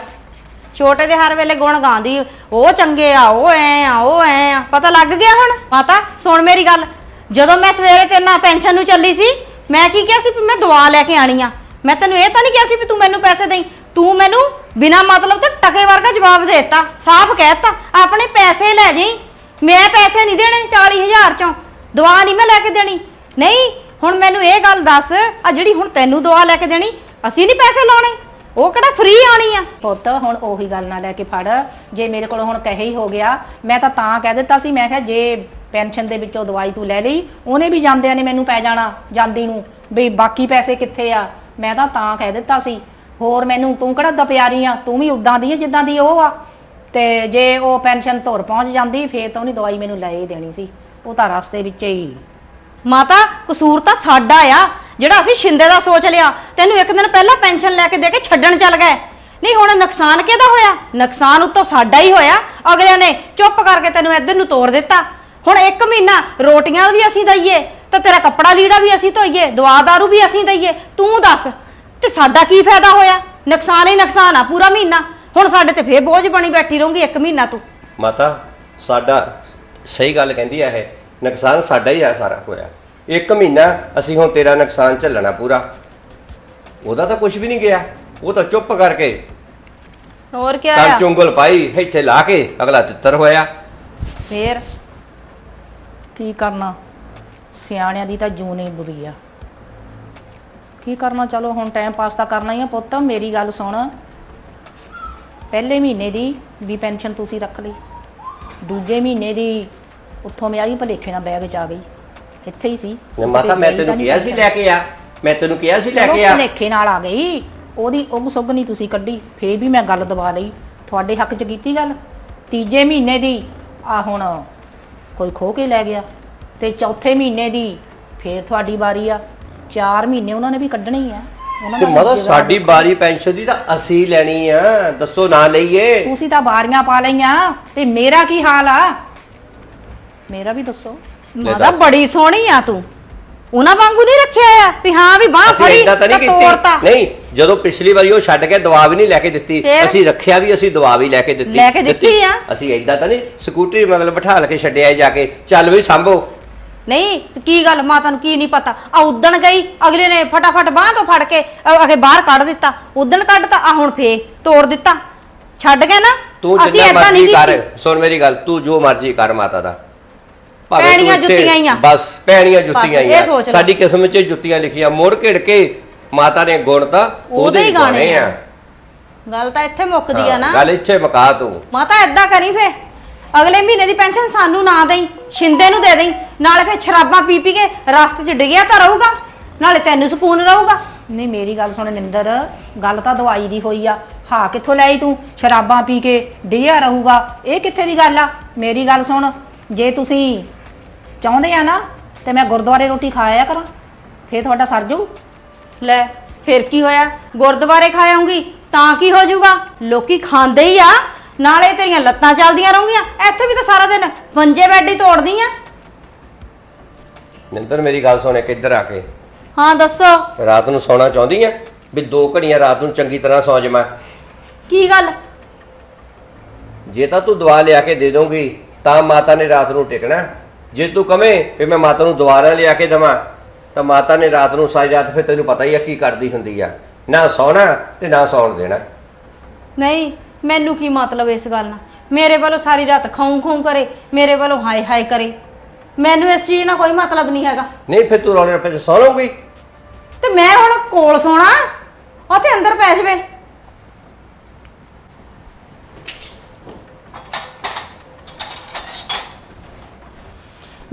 ਛੋਟੇ ਦੇ ਹਰ ਵੇਲੇ ਗੁਣ ਗਾਉਂਦੀ, ਉਹ ਚੰਗੇ ਆ, ਉਹ ਐ ਆ, ਉਹ ਐ ਆ, ਪਤਾ ਲੱਗ ਗਿਆ ਹੁਣ? ਮਾਤਾ, ਸੁਣ ਮੇਰੀ ਗੱਲ। ਜਦੋਂ ਮੈਂ ਸਵੇਰੇ ਤੇਰੇ ਨਾਲ ਪੈਨਸ਼ਨ ਨੂੰ ਚੱਲੀ ਸੀ, ਮੈਂ ਕੀ ਕਿਹਾ ਸੀ ਵੀ ਮੈਂ ਦਵਾ ਲੈ ਕੇ ਆਣੀ ਆ? ਮੈਂ ਤੈਨੂੰ ਇਹ ਤਾਂ ਨਹੀਂ ਕਿਹਾ ਸੀ ਵੀ ਤੂੰ ਮੈਨੂੰ ਪੈਸੇ ਦੇਈ। ਤੂੰ ਮੈਨੂੰ ਬਿਨਾਂ ਮਤਲਬ ਤੋਂ ਟਕੇ ਵਰਗਾ ਜਵਾਬ ਦੇ ਦਿੱਤਾ, ਸਾਫ਼ ਦਿੱਤਾ, ਆਪਣੇ ਪੈਸੇ ਲੈ ਜਾਈ। ਮੈਂ ਪੈਸੇ ਨਹੀਂ ਦੇਣੇ 40000 ਚੋਂ। ਦਵਾ ਨਹੀਂ ਮੈਂ ਲੈ ਕੇ ਦੇਣੀ। ਨਹੀਂ, ਹੁਣ ਮੈਨੂੰ ਇਹ ਗੱਲ ਦੱਸ, ਆ ਜਿਹੜੀ ਹੁਣ ਤੈਨੂੰ ਦਵਾ ਲੈ ਕੇ ਦੇਣੀ, ਅਸੀਂ ਨਹੀਂ ਪੈਸੇ ਲਾਉਣੇ। ਉਹ ਕਿਹੜਾ ਫ੍ਰੀ ਆਣੀ ਆ? ਪੁੱਤ, ਹੁਣ ਉਹੀ ਗੱਲ ਨਾ ਲੈ ਕੇ ਫੜ। ਜੇ ਮੇਰੇ ਕੋਲ ਹੁਣ ਕਹੇ ਹੀ ਹੋ ਗਿਆ, ਮੈਂ ਤਾਂ ਤਾਂ ਕਹਿ ਦਿੱਤਾ ਸੀ, ਮੈਂ ਕਿਹਾ ਜੇ ਪੈਨਸ਼ਨ ਦੇ ਵਿੱਚੋਂ ਦਵਾਈ ਤੂੰ ਲੈ ਲਈ, ਉਹਨੇ ਵੀ ਜਾਂਦਿਆਂ ਨੇ ਮੈਨੂੰ ਪੈ ਜਾਣਾ, ਜਾਂਦੀ ਨੂੰ, ਵੀ ਬਾਕੀ ਪੈਸੇ ਕਿੱਥੇ ਆ? ਮੈਂ ਤਾਂ ਤਾਂ ਕਹਿ ਦਿੱਤਾ ਸੀ। ਹੋਰ ਮੈਨੂੰ ਤੂੰ ਕਿਹੜਾ ਦਪਿਆਰੀ ਆ? ਤੂੰ ਵੀ ਉਦਾਂ ਦੀ ਆ, ਜਿੱਦਾਂ ਦੀ ਉਹ ਆ। ਤੇ ਜੇ ਉਹ ਪੈਨਸ਼ਨ ਧੁਰ ਪਹੁੰਚ ਜਾਂਦੀ, ਫੇਰ ਤਾਂ ਉਹਨੇ ਦਵਾਈ ਮੈਨੂੰ ਲੈ ਹੀ ਦੇਣੀ ਸੀ। ਉਹ ਤਾਂ ਰਸਤੇ ਵਿੱਚ ਹੀ। ਮਾਤਾ ਕਸੂਰ ਤਾਂ ਸਾਡਾ ਆ। ਜਿਹੜਾ ਅਸੀਂ ਸ਼ਿੰਦੇ ਦਾ ਸੋਚ ਲਿਆ ਤੈਨੂੰ ਇੱਕ ਦਿਨ ਪਹਿਲਾਂ ਪੈਨਸ਼ਨ ਲੈ ਕੇ ਦੇ ਕੇ ਛੱਡਣ ਚੱਲ ਗਏ। ਨਹੀਂ ਹੁਣ ਨੁਕਸਾਨ ਕਿਹਦਾ ਹੋਇਆ? ਨੁਕਸਾਨ ਉੱਤੋਂ ਸਾਡਾ ਹੀ ਹੋਇਆ। ਅਗਲਿਆਂ ਨੇ ਚੁੱਪ ਕਰਕੇ ਤੈਨੂੰ ਇੱਧਰ ਨੂੰ ਤੋੜ ਦਿੱਤਾ। ਹੁਣ ਇੱਕ ਮਹੀਨਾ ਰੋਟੀਆਂ ਵੀ ਅਸੀਂ ਦਈਏ ਤੇ ਤੇਰਾ ਕੱਪੜਾ ਲੀੜਾ ਵੀ ਅਸੀਂ ਧੋਈਏ ਦਵਾ ਦਾਰੂ ਵੀ ਅਸੀਂ ਦਈਏ। ਤੂੰ ਦੱਸ ਤੇ ਸਾਡਾ ਕੀ ਫਾਇਦਾ ਹੋਇਆ? ਨੁਕਸਾਨ ਹੀ ਨੁਕਸਾਨ ਆ ਪੂਰਾ ਮਹੀਨਾ। ਹੁਣ ਸਾਡੇ ਤੇ ਫੇਰ ਬੋਝ ਬਣੀ ਬੈਠੀ ਰਹੂੰਗੀ ਇੱਕ ਮਹੀਨਾ ਤੂੰ। ਮਾਤਾ ਸਾਡਾ ਸਹੀ ਗੱਲ ਕਹਿੰਦੀ ਆ ਇਹ ਨੁਕਸਾਨ ਸਾਡਾ ਹੀ ਆ ਸਾਰਾ ਹੋਇਆ। ਇੱਕ ਮਹੀਨਾ ਅਸੀਂ ਹੁਣ ਤੇਰਾ ਨੁਕਸਾਨ ਝੱਲਣਾ ਪੂਰਾ। ਉਹਦਾ ਤਾਂ ਕੁਝ ਵੀ ਨਹੀਂ ਗਿਆ ਉਹ ਤਾਂ ਚੁੱਪ ਕਰਕੇ ਹੋਰ ਕੀ ਕੰਨ ਆ ਚੁੰਗਲ ਪਾਈ ਇੱਥੇ ਲਾ ਕੇ ਅਗਲਾ ਤਿੱਤਰ ਹੋਇਆ। ਫੇਰ ਕੀ ਕਰਨਾ? ਸਿਆਣਿਆਂ ਦੀ ਤਾਂ ਜੂਨ ਹੀ ਬੁਰੀ ਆ। ਕੀ ਕਰਨਾ? ਚਲੋ ਹੁਣ ਟਾਈਮ ਪਾਸ ਤਾਂ ਕਰਨਾ ਹੀ ਆ ਪੁੱਤ ਮੇਰੀ ਗੱਲ ਸੁਣ। ਪਹਿਲੇ ਮਹੀਨੇ ਦੀ ਵੀ ਪੈਨਸ਼ਨ ਤੁਸੀਂ ਰੱਖ ਲਈ। ਦੂਜੇ ਮਹੀਨੇ ਦੀ ਉੱਥੋਂ ਮੈਂ ਆਈ ਭਲੇਖੇ ਨਾਲ ਬੈਗ ਚ ਆ ਗਈ। ਇੱਥੇ ਹੀ ਸੀ। ਨੇ ਮਾਤਾ ਮੈਂ ਤੈਨੂੰ ਕਿਹਾ ਸੀ ਲੈ ਕੇ ਆ। ਮੈਂ ਤੈਨੂੰ ਕਿਹਾ ਸੀ ਲੈ ਕੇ ਆ। ਭਲੇਖੇ ਨਾਲ ਆ ਗਈ ਉਹਦੀ ਉਹ ਸੁੱਗ ਨਹੀਂ ਤੁਸੀਂ ਕੱਢੀ ਫੇਰ ਵੀ ਮੈਂ ਗੱਲ ਦਬਾ ਲਈ। ਤੁਹਾਡੇ ਹੱਕ 'ਚ ਕੀਤੀ ਗੱਲ। ਤੀਜੇ ਮਹੀਨੇ ਦੀ ਆ ਹੁਣ ਕੋਈ ਖੋ ਕੇ ਲੈ ਗਿਆ। ਤੇ ਚੌਥੇ ਮਹੀਨੇ ਦੀ ਫੇਰ ਤੁਹਾਡੀ ਵਾਰੀ ਆ। 4 ਮਹੀਨੇ ਉਹਨਾਂ ਨੇ ਵੀ ਕੱਢਣੇ ਹੀ ਆ। ਉਹਨਾਂ ਤੇ ਮਤਲਬ ਜਗ੍ਹਾ ਸਾਡੀ। ਬਾਰੀ ਪੈਨਸ਼ਨ ਦੀ ਤਾਂ ਅਸੀਂ ਲੈਣੀ ਆ। ਦੱਸੋ ਨਾ ਲਈਏ। ਤੁਸੀਂ ਤਾਂ ਬਾਰੀਆਂ ਪਾ ਲਈਆਂ ਤੇ ਮੇਰਾ ਕੀ ਹਾਲ ਆ? ਮੇਰਾ ਵੀ ਦੱਸੋ। ਲੈ ਮਾਤਾ ਦੱਸ। ਬੜੀ ਸੋਹਣੀ ਆ ਤੂੰ। ਉਹਨਾਂ ਵਾਂਗੂ ਨਹੀਂ ਰੱਖਿਆ ਆ ਵੀ ਹਾਂ ਵੀ ਬਾਹ ਅਸੀਂ ਫੜੀ ਏਦਾਂ ਤਾਂ ਨਹੀਂ ਤੋੜਤਾ ਕੀਤੀ। ਨਹੀਂ ਜਦੋਂ ਪਿਛਲੀ ਵਾਰੀ ਉਹ ਛੱਡ ਕੇ ਦਵਾ ਵੀ ਨਹੀਂ ਲੈ ਕੇ ਦਿੱਤੀ ਫਿਰ? ਅਸੀਂ ਰੱਖਿਆ ਵੀ ਅਸੀਂ ਦਵਾ ਵੀ ਲੈ ਕੇ ਦਿੱਤੀ। ਲੈ ਕੇ ਦਿੱਤੀ ਆ। ਅਸੀਂ ਏਦਾਂ ਤਾਂ ਨਹੀਂ ਸਕੂਟਰੀ ਮਗਲ ਬਿਠਾ ਕੇ ਛੱਡਿਆ ਜਾ ਕੇ। ਚੱਲ ਵੀ ਸੰਭੋ। ਨਹੀਂ ਤੇ ਕੀ ਗੱਲ ਮਾਤਾ ਨੂੰ ਕੀ ਨਹੀਂ ਪਤਾ? ਆ ਉਦਣ ਗਈ ਅਗਲੇ ਨੇ ਫਟਾਫਟ ਬਾਹ ਤੋਂ ਫੜ ਕੇ ਅਖੇ ਬਾਹਰ ਕੱਢ ਦਿੱਤਾ। ਉਦਣ ਕੱਢਤਾ ਆ ਹੁਣ ਫੇ ਤੋੜ ਦਿੱਤਾ। ਛੱਡ ਗਏ ਨਾ? ਤੂੰ ਅਸੀਂ ਜਿੰਨਾ ਏਦਾਂ ਮਰਜ਼ੀ ਕਰ ਕੀਤੀ ਸੁਣ ਮੇਰੀ ਗੱਲ ਤੂੰ ਜੋ ਮਰਜ਼ੀ ਕਰ ਮਾਤਾ ਦਾ। ਭਾਵੇਂ ਤੂੰ ਪੈਣੀਆਂ ਇੱਥੇ- ਜੁੱਤੀਆਂ ਹੀ ਆ। ਬਸ ਪੈਣੀਆਂ ਜੁੱਤੀਆਂ ਹੀ ਇਹ ਆ। ਸੋਚ ਲੈ। ਸਾਡੀ ਕਿਸਮਤ 'ਚ ਜੁੱਤੀਆਂ ਲਿਖੀਆਂ ਮੋੜ ਘਿੜ ਕੇ ਮਾਤਾ ਨੇ ਗੁਣ ਤਾਂ ਉਹਦੇ ਹੀ ਗਾਣੇ ਆ। ਗੱਲ ਤਾਂ ਇੱਥੇ ਮੁੱਕਦੀ ਆ ਹਾਂ, ਨਾ। ਗੱਲ ਇੱਥੇ ਮੁਕਾ ਤੂੰ। ਮਾਤਾ ਏਦਾਂ ਕਰੀ ਫੇ ਅਗਲੇ ਮਹੀਨੇ ਦੀ ਪੈਨਸ਼ਨ ਸਾਨੂੰ ਨਾ ਦੇਈ ਸ਼ਿੰਦੇ ਨੂੰ ਦੇ ਦੇਈ ਨਾਲੇ ਫੇ ਸ਼ਰਾਬਾਂ ਪੀ ਪੀ ਕੇ ਰਸਤੇ 'ਚ ਡਿੱਗਿਆ ਤਾਂ ਰਹੂਗਾ ਨਾਲੇ ਤੈਨੂੰ ਸਕੂਨ ਰਹੂਗਾ। ਨਹੀਂ ਮੇਰੀ ਗੱਲ ਸੁਣ ਨਿੰਦਰ ਗੱਲ ਤਾਂ ਦਵਾਈ ਦੀ ਹੋਈ ਆ। ਹਾਂ ਕਿੱਥੋਂ ਲਈ ਤੂੰ? ਸ਼ਰਾਬਾਂ ਪੀ ਕੇ ਡਿਆ ਰਹੂਗਾ। ਇਹ ਕਿੱਥੇ ਦੀ ਗੱਲ ਆ? ਮੇਰੀ ਗੱਲ ਸੁਣ ਜੇ ਤੁਸੀਂ ਚਾਹੁੰਦੇ ਆ ਨਾ ਤੇ ਮੈਂ ਗੁਰਦੁਆਰੇ ਰੋਟੀ ਖਾਇਆ ਕਰਾਂ। ਫੇਰ ਤੁਹਾਡਾ ਸਰ ਜਾਊ ਲੈ ਫਿਰ ਕੀ ਹੋਇਆ? ਗੁਰਦੁਆਰੇ ਖਾ ਆਉਂਗੀ ਤਾਂ ਕੀ ਹੋ ਜਾਊਗਾ ਲੋਕੀ ਖਾਂਦੇ ਹੀ ਆ। ਨਾਲੇ ਤੇਰੀਆਂ ਲੱਤਾਂ ਚੱਲਦੀਆਂ ਰਹੂਗੀਆਂ। ਇੱਥੇ ਵੀ ਤਾਂ ਸਾਰਾ ਦਿਨ ਮੰਜੇ ਬੈੱਡ ਹੀ ਤੋੜਦੀ ਆ ਨਿੰਦਰ ਮੇਰੀ ਗੱਲ ਸੁਣ ਇੱਕ ਇੱਧਰ ਆ ਕੇ। ਹਾਂ ਦੱਸੋ। ਰਾਤ ਨੂੰ ਸੌਣਾ ਚਾਹੁੰਦੀ ਆ? ਵੀ ਦੋ ਘੜੀਆਂ ਰਾਤ ਨੂੰ ਚੰਗੀ ਤਰ੍ਹਾਂ ਸੌਂ ਜਾਵਾਂ। ਕੀ ਗੱਲ? ਜੇ ਤਾਂ ਤੂੰ ਦਵਾ ਲਿਆ ਕੇ ਦੇ ਦੋਗੀ ਤਾਂ ਮਾਤਾ ਨੇ ਰਾਤ ਨੂੰ ਟਿਕਣਾ। ਜੇ ਤੂੰ ਕਵੇਂ ਵੀ ਮੈਂ ਮਾਤਾ ਨੂੰ ਦੁਬਾਰਾ ਲਿਆ ਕੇ ਦਵਾਂ ਤਾਂ ਮਾਤਾ ਨੇ ਰਾਤ ਨੂੰ ਸਾਰੀ ਰਾਤ ਫਿਰ ਤੈਨੂੰ ਪਤਾ ਹੀ ਆ ਕੀ ਕਰਦੀ ਹੁੰਦੀ ਆ। ਨਾ ਸੌਣਾ ਤੇ ਨਾ ਸੌਣ ਦੇਣਾ। ਨਹੀਂ ਮੈਨੂੰ ਕੀ ਮਤਲਬ ਇਸ ਗੱਲ ਨਾਲ? ਮੇਰੇ ਵੱਲੋਂ ਸਾਰੀ ਰਾਤ ਖਾਉਂ ਖਾਉਂ ਕਰੇ ਮੇਰੇ ਵੱਲੋਂ ਹਾਏ ਹਾਏ ਕਰੇ। ਮੈਨੂੰ ਇਸ ਚੀਜ਼ ਨਾਲ ਕੋਈ ਮਤਲਬ ਨਹੀਂ ਹੈਗਾ। ਨਹੀਂ ਫਿਰ ਤੂੰ ਰੌਲੇ ਰੱਪੇ ਚ ਸੌ ਲਊਗੀ ਤੇ ਮੈਂ ਹੁਣ ਕੋਲ ਸੋਣਾ? ਉੱਥੇ ਅੰਦਰ ਪੈ ਜਵੇ।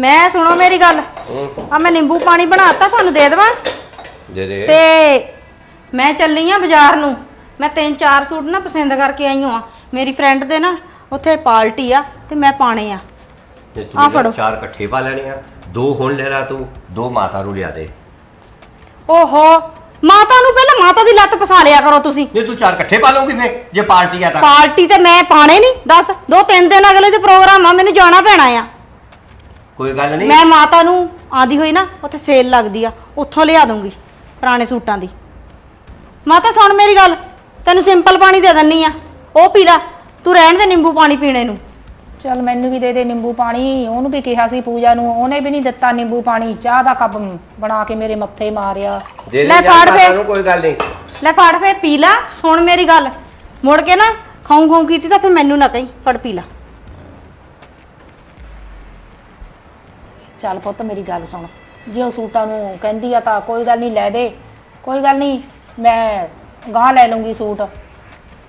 ਮੈਂ ਸੁਣੋ ਮੇਰੀ ਗੱਲ। ਹੂੰ, ਆ ਮੈਂ ਨਿੰਬੂ ਪਾਣੀ ਬਣਾਤਾ ਤੁਹਾਨੂੰ ਦੇ ਦੇਵਾਂ? ਦੇ ਦੇ। ਤੇ ਮੈਂ ਚੱਲੀ ਆ ਬਾਜ਼ਾਰ ਨੂੰ। ਮੈਂ ਤਿੰਨ ਚਾਰ ਸੂਟ ਨਾ ਪਸੰਦ ਕਰਕੇ ਆਈ ਹਾਂ। ਮੇਰੀ ਫਰੈਂਡ ਦੇ ਨਾ ਉੱਥੇ ਪਾਰਟੀ ਆ ਤੇ ਮੈਂ ਪਾਣੇ ਆ। ਤੇ ਆਹ ਤੂੰ। ਚਾਰ ਇਕੱਠੇ ਪਾ ਲੈਣੇ ਆ। ਦੋ ਹੁਣ ਲੈ ਲਾ ਤੂੰ ਦੋ ਮਾਤਾ ਨੂੰ ਲਿਆ ਦੇ। ਓਹੋ ਮਾਤਾ ਨੂੰ ਪਹਿਲਾਂ ਮਾਤਾ ਦੀ ਲੱਤ ਫਸਾ ਲਿਆ ਕਰੋ ਤੁਸੀਂ। ਨਹੀਂ ਤੂੰ ਚਾਰ ਇਕੱਠੇ ਪਾ ਲਊਗੀ ਫੇ ਜੇ ਪਾਰਟੀ ਆ ਤਾਂ। ਪਾਰਟੀ ਤੇ ਮੈਂ ਪਾਣੇ ਨਹੀਂ ਦੱਸ ਦੋ ਤਿੰਨ ਦਿਨ ਅਗਲੇ ਦੇ ਪ੍ਰੋਗਰਾਮ ਆ ਮੈਨੂੰ ਜਾਣਾ ਪੈਣਾ ਆ। ਕੋਈ ਗੱਲ ਨਹੀਂ। ਮੈਂ ਮਾਤਾ ਨੂੰ ਆਦੀ ਹੋਈ ਨਾ ਉੱਥੇ ਸੇਲ ਲੱਗਦੀ ਆ ਉੱਥੋਂ ਲਿਆ ਦੂੰਗੀ ਪੁਰਾਣੇ ਸੂਟਾਂ ਦੀ। ਮਾਤਾ ਸੁਣ ਮੇਰੀ ਗੱਲ। ਤੈਨੂੰ ਸਿੰਪਲ ਪਾਣੀ ਦੇ ਦਿੰਨੀ ਆ। ਉਹ ਪੀ ਲੈ ਤੂੰ ਰਹਿਣ ਦੇ ਨਿੰਬੂ ਪਾਣੀ ਪੀਣੇ ਨੂੰ। ਚਲ ਮੈਨੂੰ ਵੀ ਦੇ ਦੇ ਨਿੰਬੂ ਪਾਣੀ ਉਹਨੂੰ ਵੀ ਕਿਹਾ ਸੀ ਪੂਜਾ ਨੂੰ ਉਹਨੇ ਵੀ ਨਹੀਂ ਦਿੱਤਾ ਨਿੰਬੂ ਪਾਣੀ ਚਾਹ ਦਾ ਕੱਪ ਬਣਾ ਕੇ ਮੇਰੇ ਮੱਥੇ ਮਾਰਿਆ। ਦੇ ਦੇ ਲੈ ਫੜ ਫੇ। ਨੂੰ ਕੋਈ ਗੱਲ ਨਹੀਂ। ਲੈ ਫੜ ਫੇ ਪੀ ਲੈ ਸੁਣ ਮੇਰੀ ਗੱਲ। ਮੁੜ ਕੇ ਨਾ ਖਾਉਂ ਖਾਉਂ ਕੀਤੀ ਤਾਂ ਫੇ ਮੈਨੂੰ ਨਾ ਕਹੀਂ ਫੜ ਪੀ ਲੈ। ਚੱਲ ਪੁੱਤ ਮੇਰੀ ਗੱਲ ਸੁਣ। ਜੇ ਉਹ ਸੂਟਾਂ ਨੂੰ ਕਹਿੰਦੀ ਆ ਤਾਂ ਕੋਈ ਗੱਲ ਨਹੀਂ ਲੈ ਦੇ। ਕੋਈ ਗੱਲ ਨਹੀਂ ਮੈਂ ਗਾਂ ਲੈ ਲੂੰਗੀ ਸੂਟ।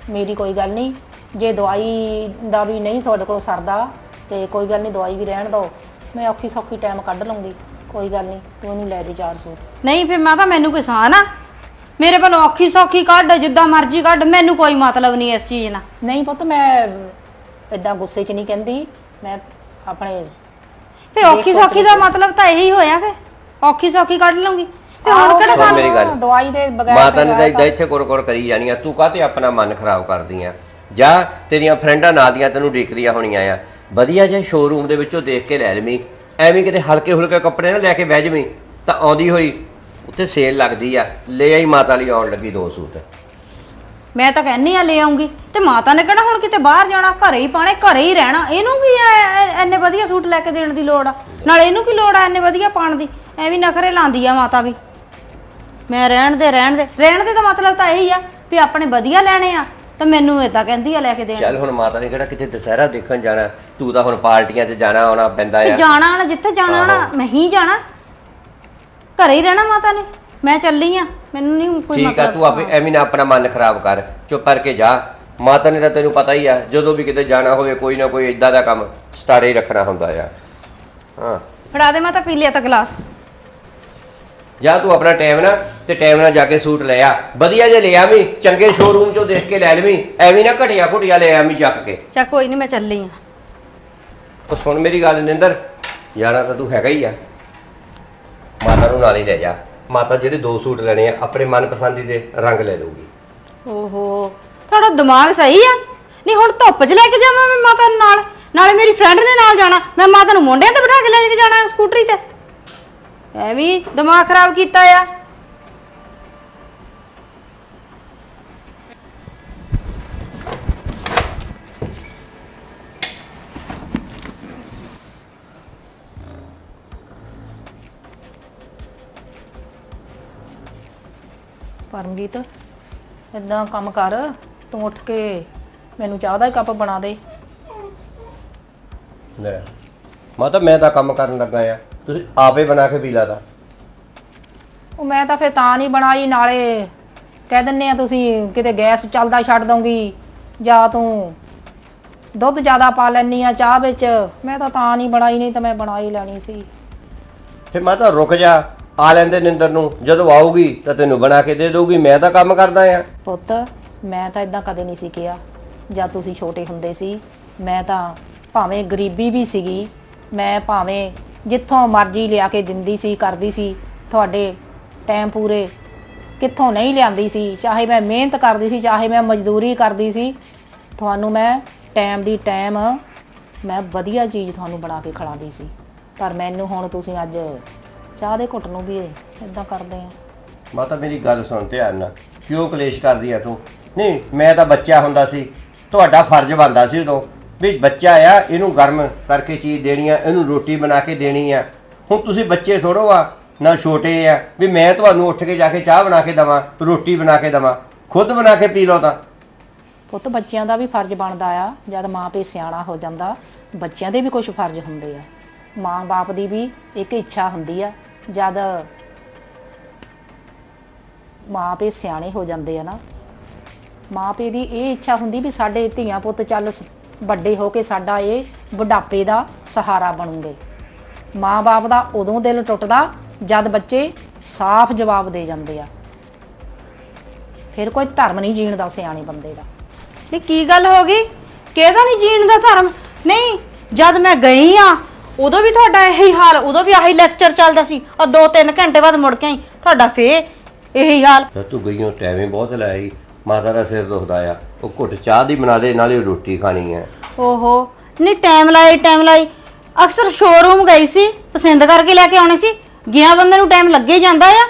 ਮੇਰੀ ਕੋਈ ਗੱਲ ਨਹੀਂ। ਜੇ ਦਵਾਈ ਦਾ ਵੀ ਨਹੀਂ ਤੁਹਾਡੇ ਕੋਲ ਸਰਦਾ ਤੇ ਕੋਈ ਗੱਲ ਨਹੀਂ ਦਵਾਈ ਵੀ ਰਹਿਣ ਦਿਓ। ਮੈਂ ਔਖੀ ਸੌਖੀ ਟਾਈਮ ਕੱਢ ਲੂੰਗੀ। ਕੋਈ ਗੱਲ ਨਹੀਂ ਤੂੰ ਉਹਨੂੰ ਲੈ ਦੇ ਚਾਰ ਸੂਟ। ਨਹੀਂ ਫੇ ਮੈਂ ਤਾਂ ਮੈਨੂੰ ਕੋਈ ਸਾਨ ਆ ਮੇਰੇ ਵੱਲੋਂ ਔਖੀ ਸੌਖੀ ਕੱਢ ਜਿੱਦਾਂ ਮਰਜ਼ੀ ਕੱਢ ਮੈਨੂੰ ਕੋਈ ਮਤਲਬ ਨਹੀਂ ਇਸ ਚੀਜ਼ ਨਾਲ। ਨਹੀਂ ਪੁੱਤ ਮੈਂ ਇਦਾਂ ਗੁੱਸੇ 'ਚ ਨਹੀਂ ਕਹਿੰਦੀ। ਮੈਂ ਆਪਣੇ ਫੇ ਦੇਖ ਔਖੀ ਸੌਖੀ ਦਾ ਮਤਲਬ ਤਾਂ ਇਹੀ ਹੋਇਆ ਫੇ ਔਖੀ ਸੌਖੀ ਕੱਢ ਲਵਾਂਗੀ ਤੇ ਹੁਣ ਆਹੋ, ਕਿਹੜਾ ਸੁਣ ਸਾਨੂੰ ਮੇਰੀ ਗੱਲ। ਦਵਾਈ ਦੇ ਬਗੈਰ ਮਾਤਾ ਨੇ ਤਾਂ ਇੱਥੇ ਕੁਰ-ਕੁਰ ਕਰੀ ਜਾਣੀ ਆ। ਤੂੰ ਕਾਹਤੇ ਆਪਣਾ ਮਨ ਖਰਾਬ ਕਰਦੀ ਆ ਜਾਂ ਤੇਰੀਆਂ ਫਰੈਂਡਾਂ ਨਾਲ ਦੀਆਂ ਤੈਨੂੰ ਡੀਕਰੀਆਂ ਹੋਣੀਆਂ ਆ। ਵਧੀਆ ਜਿਹਾ ਸ਼ੋਰੂਮ ਦੇ ਵਿੱਚੋਂ ਦੇਖ ਕੇ ਲੈ ਲਵੀਂ। ਐਵੇਂ ਕਿਤੇ ਹਲਕੇ ਹੁਲਕੇ ਕੱਪੜੇ ਨਾ ਲੈ ਕੇ ਬਹਿ ਜਵੀਂ ਤਾਂ ਆਉਂਦੀ ਹੋਈ ਉੱਥੇ ਸੇਲ ਲੱਗਦੀ ਆ। ਲੈ ਆਈ ਮਾਤਾ ਲਈ ਆਉਣ ਲੱਗੀ ਦੋ ਸੂਟ। ਮੈਂ ਤਾਂ ਕਹਿੰਨੀ ਆ ਲੈ ਆਉਂਗੀ। ਤੇ ਮਾਤਾ ਨੇ ਕਿਹੜਾ ਹੁਣ ਕਿਤੇ ਬਾਹਰ ਜਾਣਾ? ਘਰੇ ਹੀ ਪਾਣੇ ਘਰੇ ਹੀ ਰਹਿਣਾ। ਇਹਨੂੰ ਕੀ ਐ- ਐ- ਐਨੇ ਵਧੀਆ ਸੂਟ ਲੈ ਕੇ ਦੇਣ ਦੀ ਲੋੜ ਆ? ਨਾਲ ਇਹਨੂੰ ਕੀ ਲੋੜ ਆ ਐਨੇ ਵਧੀਆ ਪਾਣ ਦੀ? ਐਵੇਂ ਨਖਰੇ ਲਾਂਦੀ ਆ ਮਾਤਾ ਵੀ। ਮੈਂ ਰਹਿਣ ਦੇ ਰਹਿਣ ਦੇ। ਰਹਿਣ ਦੇ ਤਾਂ ਮਤਲਬ ਤਾਂ ਇਹੀ ਆ ਵੀ ਆਪਣੇ ਵਧੀਆ ਲੈਣੇ ਆ ਤਾਂ ਮੈਨੂੰ ਏਦਾਂ ਕਹਿੰਦੀ ਆ ਲੈ ਕੇ ਦੇਣ। ਚੱਲ ਹੁਣ ਮਾਤਾ ਨੇ ਕਿਹੜਾ ਕਿਤੇ ਦੁਸਹਿਰਾ ਦੇਖਣ ਜਾਣਾ ਤੂੰ ਤਾਂ ਹੁਣ ਪਾਰਟੀਆਂ 'ਚ ਜਾਣਾ ਆਉਣਾ ਪੈਂਦਾ ਤੇ ਆ। ਜਾਣਾ ਨਾ ਜਿੱਥੇ ਜਾਣਾ ਨਾ। ਮੈਂ ਹੀ ਜਾਣਾ। ਘਰੇ ਹੀ ਰਹਿਣਾ ਮਾਤਾ ਨੇ। ਮੈਂ ਚੱਲੀ ਆ ਮੈਨੂੰ ਨਹੀਂ ਕੋਈ ਠੀਕ ਆ ਤੂੰ ਆਪੇ ਐਵੇਂ ਨਾ ਆਪਣਾ ਮਨ ਖਰਾਬ ਕਰ ਚੁੱਪ ਕਰਕੇ ਜਾ। ਮਾਤਾ ਨੇ ਤਾਂ ਤੈਨੂੰ ਪਤਾ ਹੀ ਆ ਜਦੋਂ ਵੀ ਕਿਤੇ ਜਾਣਾ ਹੋਵੇ ਕੋਈ ਨਾ ਕੋਈ ਇਦਾਂ ਦਾ ਕੰਮ ਸਟਾਰੇ ਹੀ ਰੱਖਣਾ ਹੁੰਦਾ ਆ। ਹਾਂ। ਫੜਾ ਦੇ ਮਾਤਾ ਪੀ ਲਿਆ ਤਾਂ ਗਲਾਸ। ਜਾਂ ਤੂੰ ਆਪਣਾ ਟਾਈਮ ਨਾ। ਤੇ ਟਾਈਮ ਨਾਲ ਜਾ ਕੇ ਸੂਟ ਲੈ ਆ। ਵਧੀਆ ਜੇ ਲੈ ਆਵੀਂ ਚੰਗੇ ਸ਼ੋਰੂਮ ਚੋਂ ਦੇਖ ਕੇ ਲੈ ਲਵੀਂ ਐਵੇਂ ਨਾ ਘਟਿਆ ਘੁਟਿਆ ਲੈ ਆਵੀਂ ਚੱਕ ਕੇ। ਚਾ ਕੋਈ ਨਹੀਂ ਮੈਂ ਚੱਲੀ ਆ। ਉਹ ਸੁਣ ਮੇਰੀ ਗੱਲ ਨਿੰਦਰ ਜਾਣਾ ਤਾਂ ਤੂੰ ਹੈਗਾ ਹੀ ਆ। ਮਾਤਾ ਨੂੰ ਨਾਲ ਹੀ ਲੈ ਜਾ। ਮਾਤਾ ਜਿਹੜੇ ਦੋ ਸੂਟ ਲੈਣੇ ਆ ਆਪਣੇ ਮਨਪਸੰਦੀ ਦੇ ਰੰਗ ਲੈ ਲਊਗੀ। ਓਹੋ ਤੁਹਾਡਾ ਦਿਮਾਗ ਸਹੀ ਆ? ਨਹੀਂ ਹੁਣ ਧੁੱਪ 'ਚ ਲੈ ਕੇ ਜਾਵਾਂ ਮੈਂ ਮਾਤਾ ਨੂੰ ਨਾਲ? ਨਾਲੇ ਮੇਰੀ ਫਰੈਂਡ ਨੇ ਨਾਲ ਜਾਣਾ। ਮੈਂ ਮਾਤਾ ਨੂੰ ਮੋਢਿਆਂ ਤੇ ਬਿਠਾ ਕੇ ਲੈ ਕੇ ਜਾਣਾ ਸਕੂਟਰੀ ਤੇ। ਐਵੇਂ ਦਿਮਾਗ ਖਰਾਬ ਕੀਤਾ ਆ। ਪਰਮਜੀਤ ਏਦਾਂ ਕੰਮ ਕਰ ਤੂੰ ਉੱਠ ਕੇ ਮੈਨੂੰ ਚਾਹ ਦਾ ਕੱਪ ਬਣਾ ਦੇ। ਲੈ ਮਾਤਾ ਮੈਂ ਤਾਂ ਕੰਮ ਕਰਨ ਲੱਗਾ ਆ। ਤੁਸੀਂ ਆਪੇ ਬਣਾ ਕੇ ਪੀ ਲਾ ਤਾ। ਉਹ ਮੈਂ ਤਾਂ ਫੇਰ ਤਾਂ ਨਹੀਂ ਬਣਾਈ ਨਾਲੇ ਕਹਿ ਦਿੰਨੇ ਆ ਤੁਸੀਂ ਕਿਤੇ ਗੈਸ ਚੱਲਦਾ ਛੱਡ ਦਊਂਗੀ ਜਾਂ ਤੂੰ ਦੁੱਧ ਜ਼ਿਆਦਾ ਪਾ ਲੈਣੀ ਆ ਚਾਹ ਵਿੱਚ। ਮੈਂ ਤਾਂ ਤਾਂ ਨਹੀਂ ਬਣਾਈ ਨਹੀਂ ਤਾਂ ਮੈਂ ਬਣਾ ਹੀ ਲੈਣੀ ਸੀ। ਫਿਰ ਮਾਤਾ ਰੁਕ ਜਾ। ਆ ਲੈਂਦੇ ਨਿੰਦਰ ਨੂੰ, ਜਦੋਂ ਆਊਗੀ ਤਾਂ ਤੈਨੂੰ ਬਣਾ ਕੇ ਦੇ ਦਊਗੀ, ਮੈਂ ਤਾਂ ਕੰਮ ਕਰਦਾ ਆ। ਪੁੱਤ, ਮੈਂ ਤਾਂ ਇਦਾਂ ਕਦੇ ਨਹੀਂ ਸੀ ਕਿਹਾ। ਜਦ ਤੁਸੀਂ ਛੋਟੇ ਹੁੰਦੇ ਸੀ, ਮੈਂ ਤਾਂ ਭਾਵੇਂ ਗਰੀਬੀ ਵੀ ਸੀਗੀ, ਮੈਂ ਭਾਵੇਂ ਜਿੱਥੋਂ ਮਰਜ਼ੀ ਲਿਆ ਕੇ ਦਿੰਦੀ ਸੀ, ਕਰਦੀ ਸੀ, ਤੁਹਾਡੇ ਟਾਈਮ ਪੂਰੇ ਕਿੱਥੋਂ ਨਹੀਂ ਲਿਆਂਦੀ ਸੀ, ਚਾਹੇ ਮੈਂ ਮਿਹਨਤ ਕਰਦੀ ਸੀ, ਚਾਹੇ ਮੈਂ ਮਜ਼ਦੂਰੀ ਕਰਦੀ ਸੀ, ਤੁਹਾਨੂੰ ਮੈਂ ਟਾਈਮ ਦੀ ਟਾਈਮ ਮੈਂ ਵਧੀਆ ਚੀਜ਼ ਤੁਹਾਨੂੰ ਬਣਾ ਕੇ ਖਿਲਾਉਂਦੀ ਸੀ। ਪਰ ਮੈਨੂੰ ਹੁਣ ਤੁਸੀਂ ਅੱਜ ਚਾਹ ਦੇ ਘੁੱਟ ਨੂੰ ਵੀ ਇਦਾਂ ਕਰਦੇ ਆ। ਮਾਤਾ ਮੇਰੀ ਗੱਲ ਸੁਣ ਧਿਆਨ ਨਾਲ। ਕਿਉਂ ਕਲੇਸ਼ ਕਰਦੀ ਆ ਤੂੰ? ਨਹੀਂ ਮੈਂ ਤਾਂ ਬੱਚਾ ਹੁੰਦਾ ਸੀ। ਤੁਹਾਡਾ ਫਰਜ਼ ਬਣਦਾ ਸੀ ਉਦੋਂ ਵੀ ਬੱਚਾ ਆ ਇਹਨੂੰ ਗਰਮ ਕਰਕੇ ਚੀਜ਼ ਦੇਣੀ ਆ ਇਹਨੂੰ ਰੋਟੀ ਬਣਾ ਕੇ ਦੇਣੀ ਆ। ਹੁਣ ਤੁਸੀਂ ਬੱਚੇ ਥੋੜੋ ਆ ਨਾ ਛੋਟੇ ਆ ਵੀ ਮੈਂ ਤੁਹਾਨੂੰ ਉੱਠ ਕੇ ਜਾ ਕੇ ਚਾਹ ਬਣਾ ਕੇ ਦਵਾਂ ਰੋਟੀ ਬਣਾ ਕੇ ਦਵਾਂ। ਖੁਦ ਬਣਾ ਕੇ ਪੀ ਲਓ ਤਾਂ। ਪੁੱਤ ਬੱਚਿਆਂ ਦਾ ਵੀ ਫਰਜ਼ ਬਣਦਾ ਆ ਜਦ ਮਾਂ ਪਿਓ ਸਿਆਣਾ ਹੋ ਜਾਂਦਾ ਬੱਚਿਆਂ ਦੇ ਵੀ ਕੁਝ ਫਰਜ਼ ਹੁੰਦੇ ਆ। ਮਾਂ-ਬਾਪ ਦੀ ਵੀ ਇੱਕ ਇੱਛਾ ਹੁੰਦੀ ਆ ਜਦ ਮਾਂ ਪਿਓ ਸਿਆਣੇ ਹੋ ਜਾਂਦੇ ਆ ਨਾ। ਮਾਂ ਪਿਓ ਦੀ ਇਹ ਇੱਛਾ ਹੁੰਦੀ ਵੀ ਸਾਡੇ ਧੀਆਂ ਪੁੱਤ ਚੱਲ ਵੱਡੇ ਹੋ ਕੇ ਸਾਡਾ ਇਹ ਬੁਢਾਪੇ ਦਾ ਸਹਾਰਾ ਬਣੂਗੇ। ਮਾਂ-ਬਾਪ ਦਾ ਉਦੋਂ ਦਿਲ ਟੁੱਟਦਾ ਜਦ ਬੱਚੇ ਸਾਫ਼ ਜਵਾਬ ਦੇ ਜਾਂਦੇ ਆ। ਫਿਰ ਕੋਈ ਧਰਮ ਨਹੀਂ ਜੀਣ ਦਾ ਸਿਆਣੇ ਬੰਦੇ ਦਾ। ਨਹੀਂ, ਕੀ ਗੱਲ ਹੋ ਗਈ? ਕਿਹਦਾ ਨਹੀਂ ਜੀਣ ਦਾ ਧਰਮ? ਨਹੀਂ, ਜਦ ਮੈਂ ਗਈ ਆ ਉਦੋਂ ਵੀ ਤੁਹਾਡਾ ਇਹੀ ਹਾਲ ਉਦੋਂ ਵੀ ਆਹੀ ਲੈਕਚਰ ਚੱਲਦਾ ਸੀ ਆ 2-3 ਘੰਟੇ ਬਾਅਦ ਮੁੜ ਕੇ ਆਈ ਤੁਹਾਡਾ ਫੇ ਇਹੀ ਹਾਲ। ਤਾਂ ਤੂੰ ਗਈਓ ਟਾਈਮ ਹੀ ਬਹੁਤ ਲਾਈ ਮਾਤਾ ਦਾ ਸਿਰ ਦੁਖਦਾ ਆ ਉਹ ਘੁੱਟ ਚਾਹ ਦੀ ਬਣਾ ਦੇ ਨਾਲੇ ਰੋਟੀ ਖਾਣੀ ਆ। ਓਹੋ ਨਹੀਂ ਟਾਈਮ ਲਾਈ ਟਾਈਮ ਲਾਈ। ਅਕਸਰ ਸ਼ੋਰੂਮ ਗਈ ਸੀ ਪਸੰਦ ਕਰਕੇ ਲੈ ਕੇ ਆਉਣੀ ਸੀ ਗਿਆ ਬੰਦੇ ਨੂੰ ਟਾਈਮ ਲੱਗੇ ਹੀ ਜਾਂਦਾ ਆ।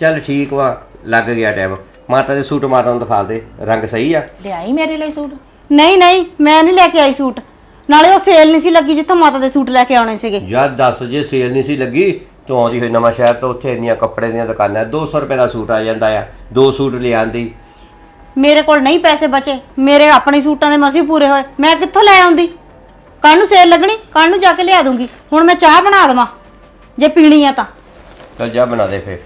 ਚੱਲ ਠੀਕ ਵਾ ਲੱਗ ਗਿਆ ਟਾਈਮ ਮਾਤਾ ਦੇ ਸੂਟ ਮਾਤਾ ਨੂੰ ਦਿਖਾ ਦੇ ਰੰਗ ਸਹੀ ਆ? ਲਿਆਈ ਮੇਰੇ ਲਈ ਸੂਟ? ਨਹੀਂ ਨਹੀਂ ਮੈਂ ਨਹੀਂ ਲੈ ਕੇ ਆਈ ਸੂਟ। ਨਾਲੇ ਉਹ ਸੇਲ ਨਹੀਂ ਸੀ ਲੱਗੀ ਜਿੱਥੋਂ ਮਾਤਾ ਦੇ ਸੂਟ ਲੈ ਕੇ ਆਉਣੇ ਸੀਗੇ। ਯਾਰ ਦੱਸ ਜੇ ਸੇਲ ਨਹੀਂ ਸੀ ਲੱਗੀ ਤੂੰ ਆਉਂਦੀ ਹੋਈ ਨਵਾਂ ਸ਼ਹਿਰ ਤੋਂ ਉੱਥੇ ਇੰਨੀਆਂ ਕੱਪੜੇ ਦੀਆਂ ਦੁਕਾਨਾਂ 200 ਰੁਪਏ ਦਾ ਸੂਟ ਆ ਜਾਂਦਾ ਆ ਦੋ ਸੂਟ ਲਿਆਂਦੀ ਮੇਰੇ ਕੋਲ ਨਹੀਂ ਪੈਸੇ ਬਚੇ ਮੇਰੇ ਆਪਣੇ ਸੂਟਾਂ ਦੇ ਮਸੀਂ ਪੂਰੇ ਹੋਏ ਮੈਂ ਕਿੱਥੋਂ ਲੈ ਆਉਂਦੀ? ਕੱਲ ਨੂੰ ਸੇਲ ਲੱਗਣੀ ਕੱਲ ਨੂੰ ਜਾ ਕੇ ਲਿਆ ਦੂੰਗੀ ਹੁਣ ਮੈਂ ਚਾਹ ਬਣਾ ਦੇਵਾਂ ਜੇ ਪੀਣੀ ਆ ਤਾਂ। ਚੱਲ ਜਾ ਬਣਾ ਦੇ ਫੇਰ।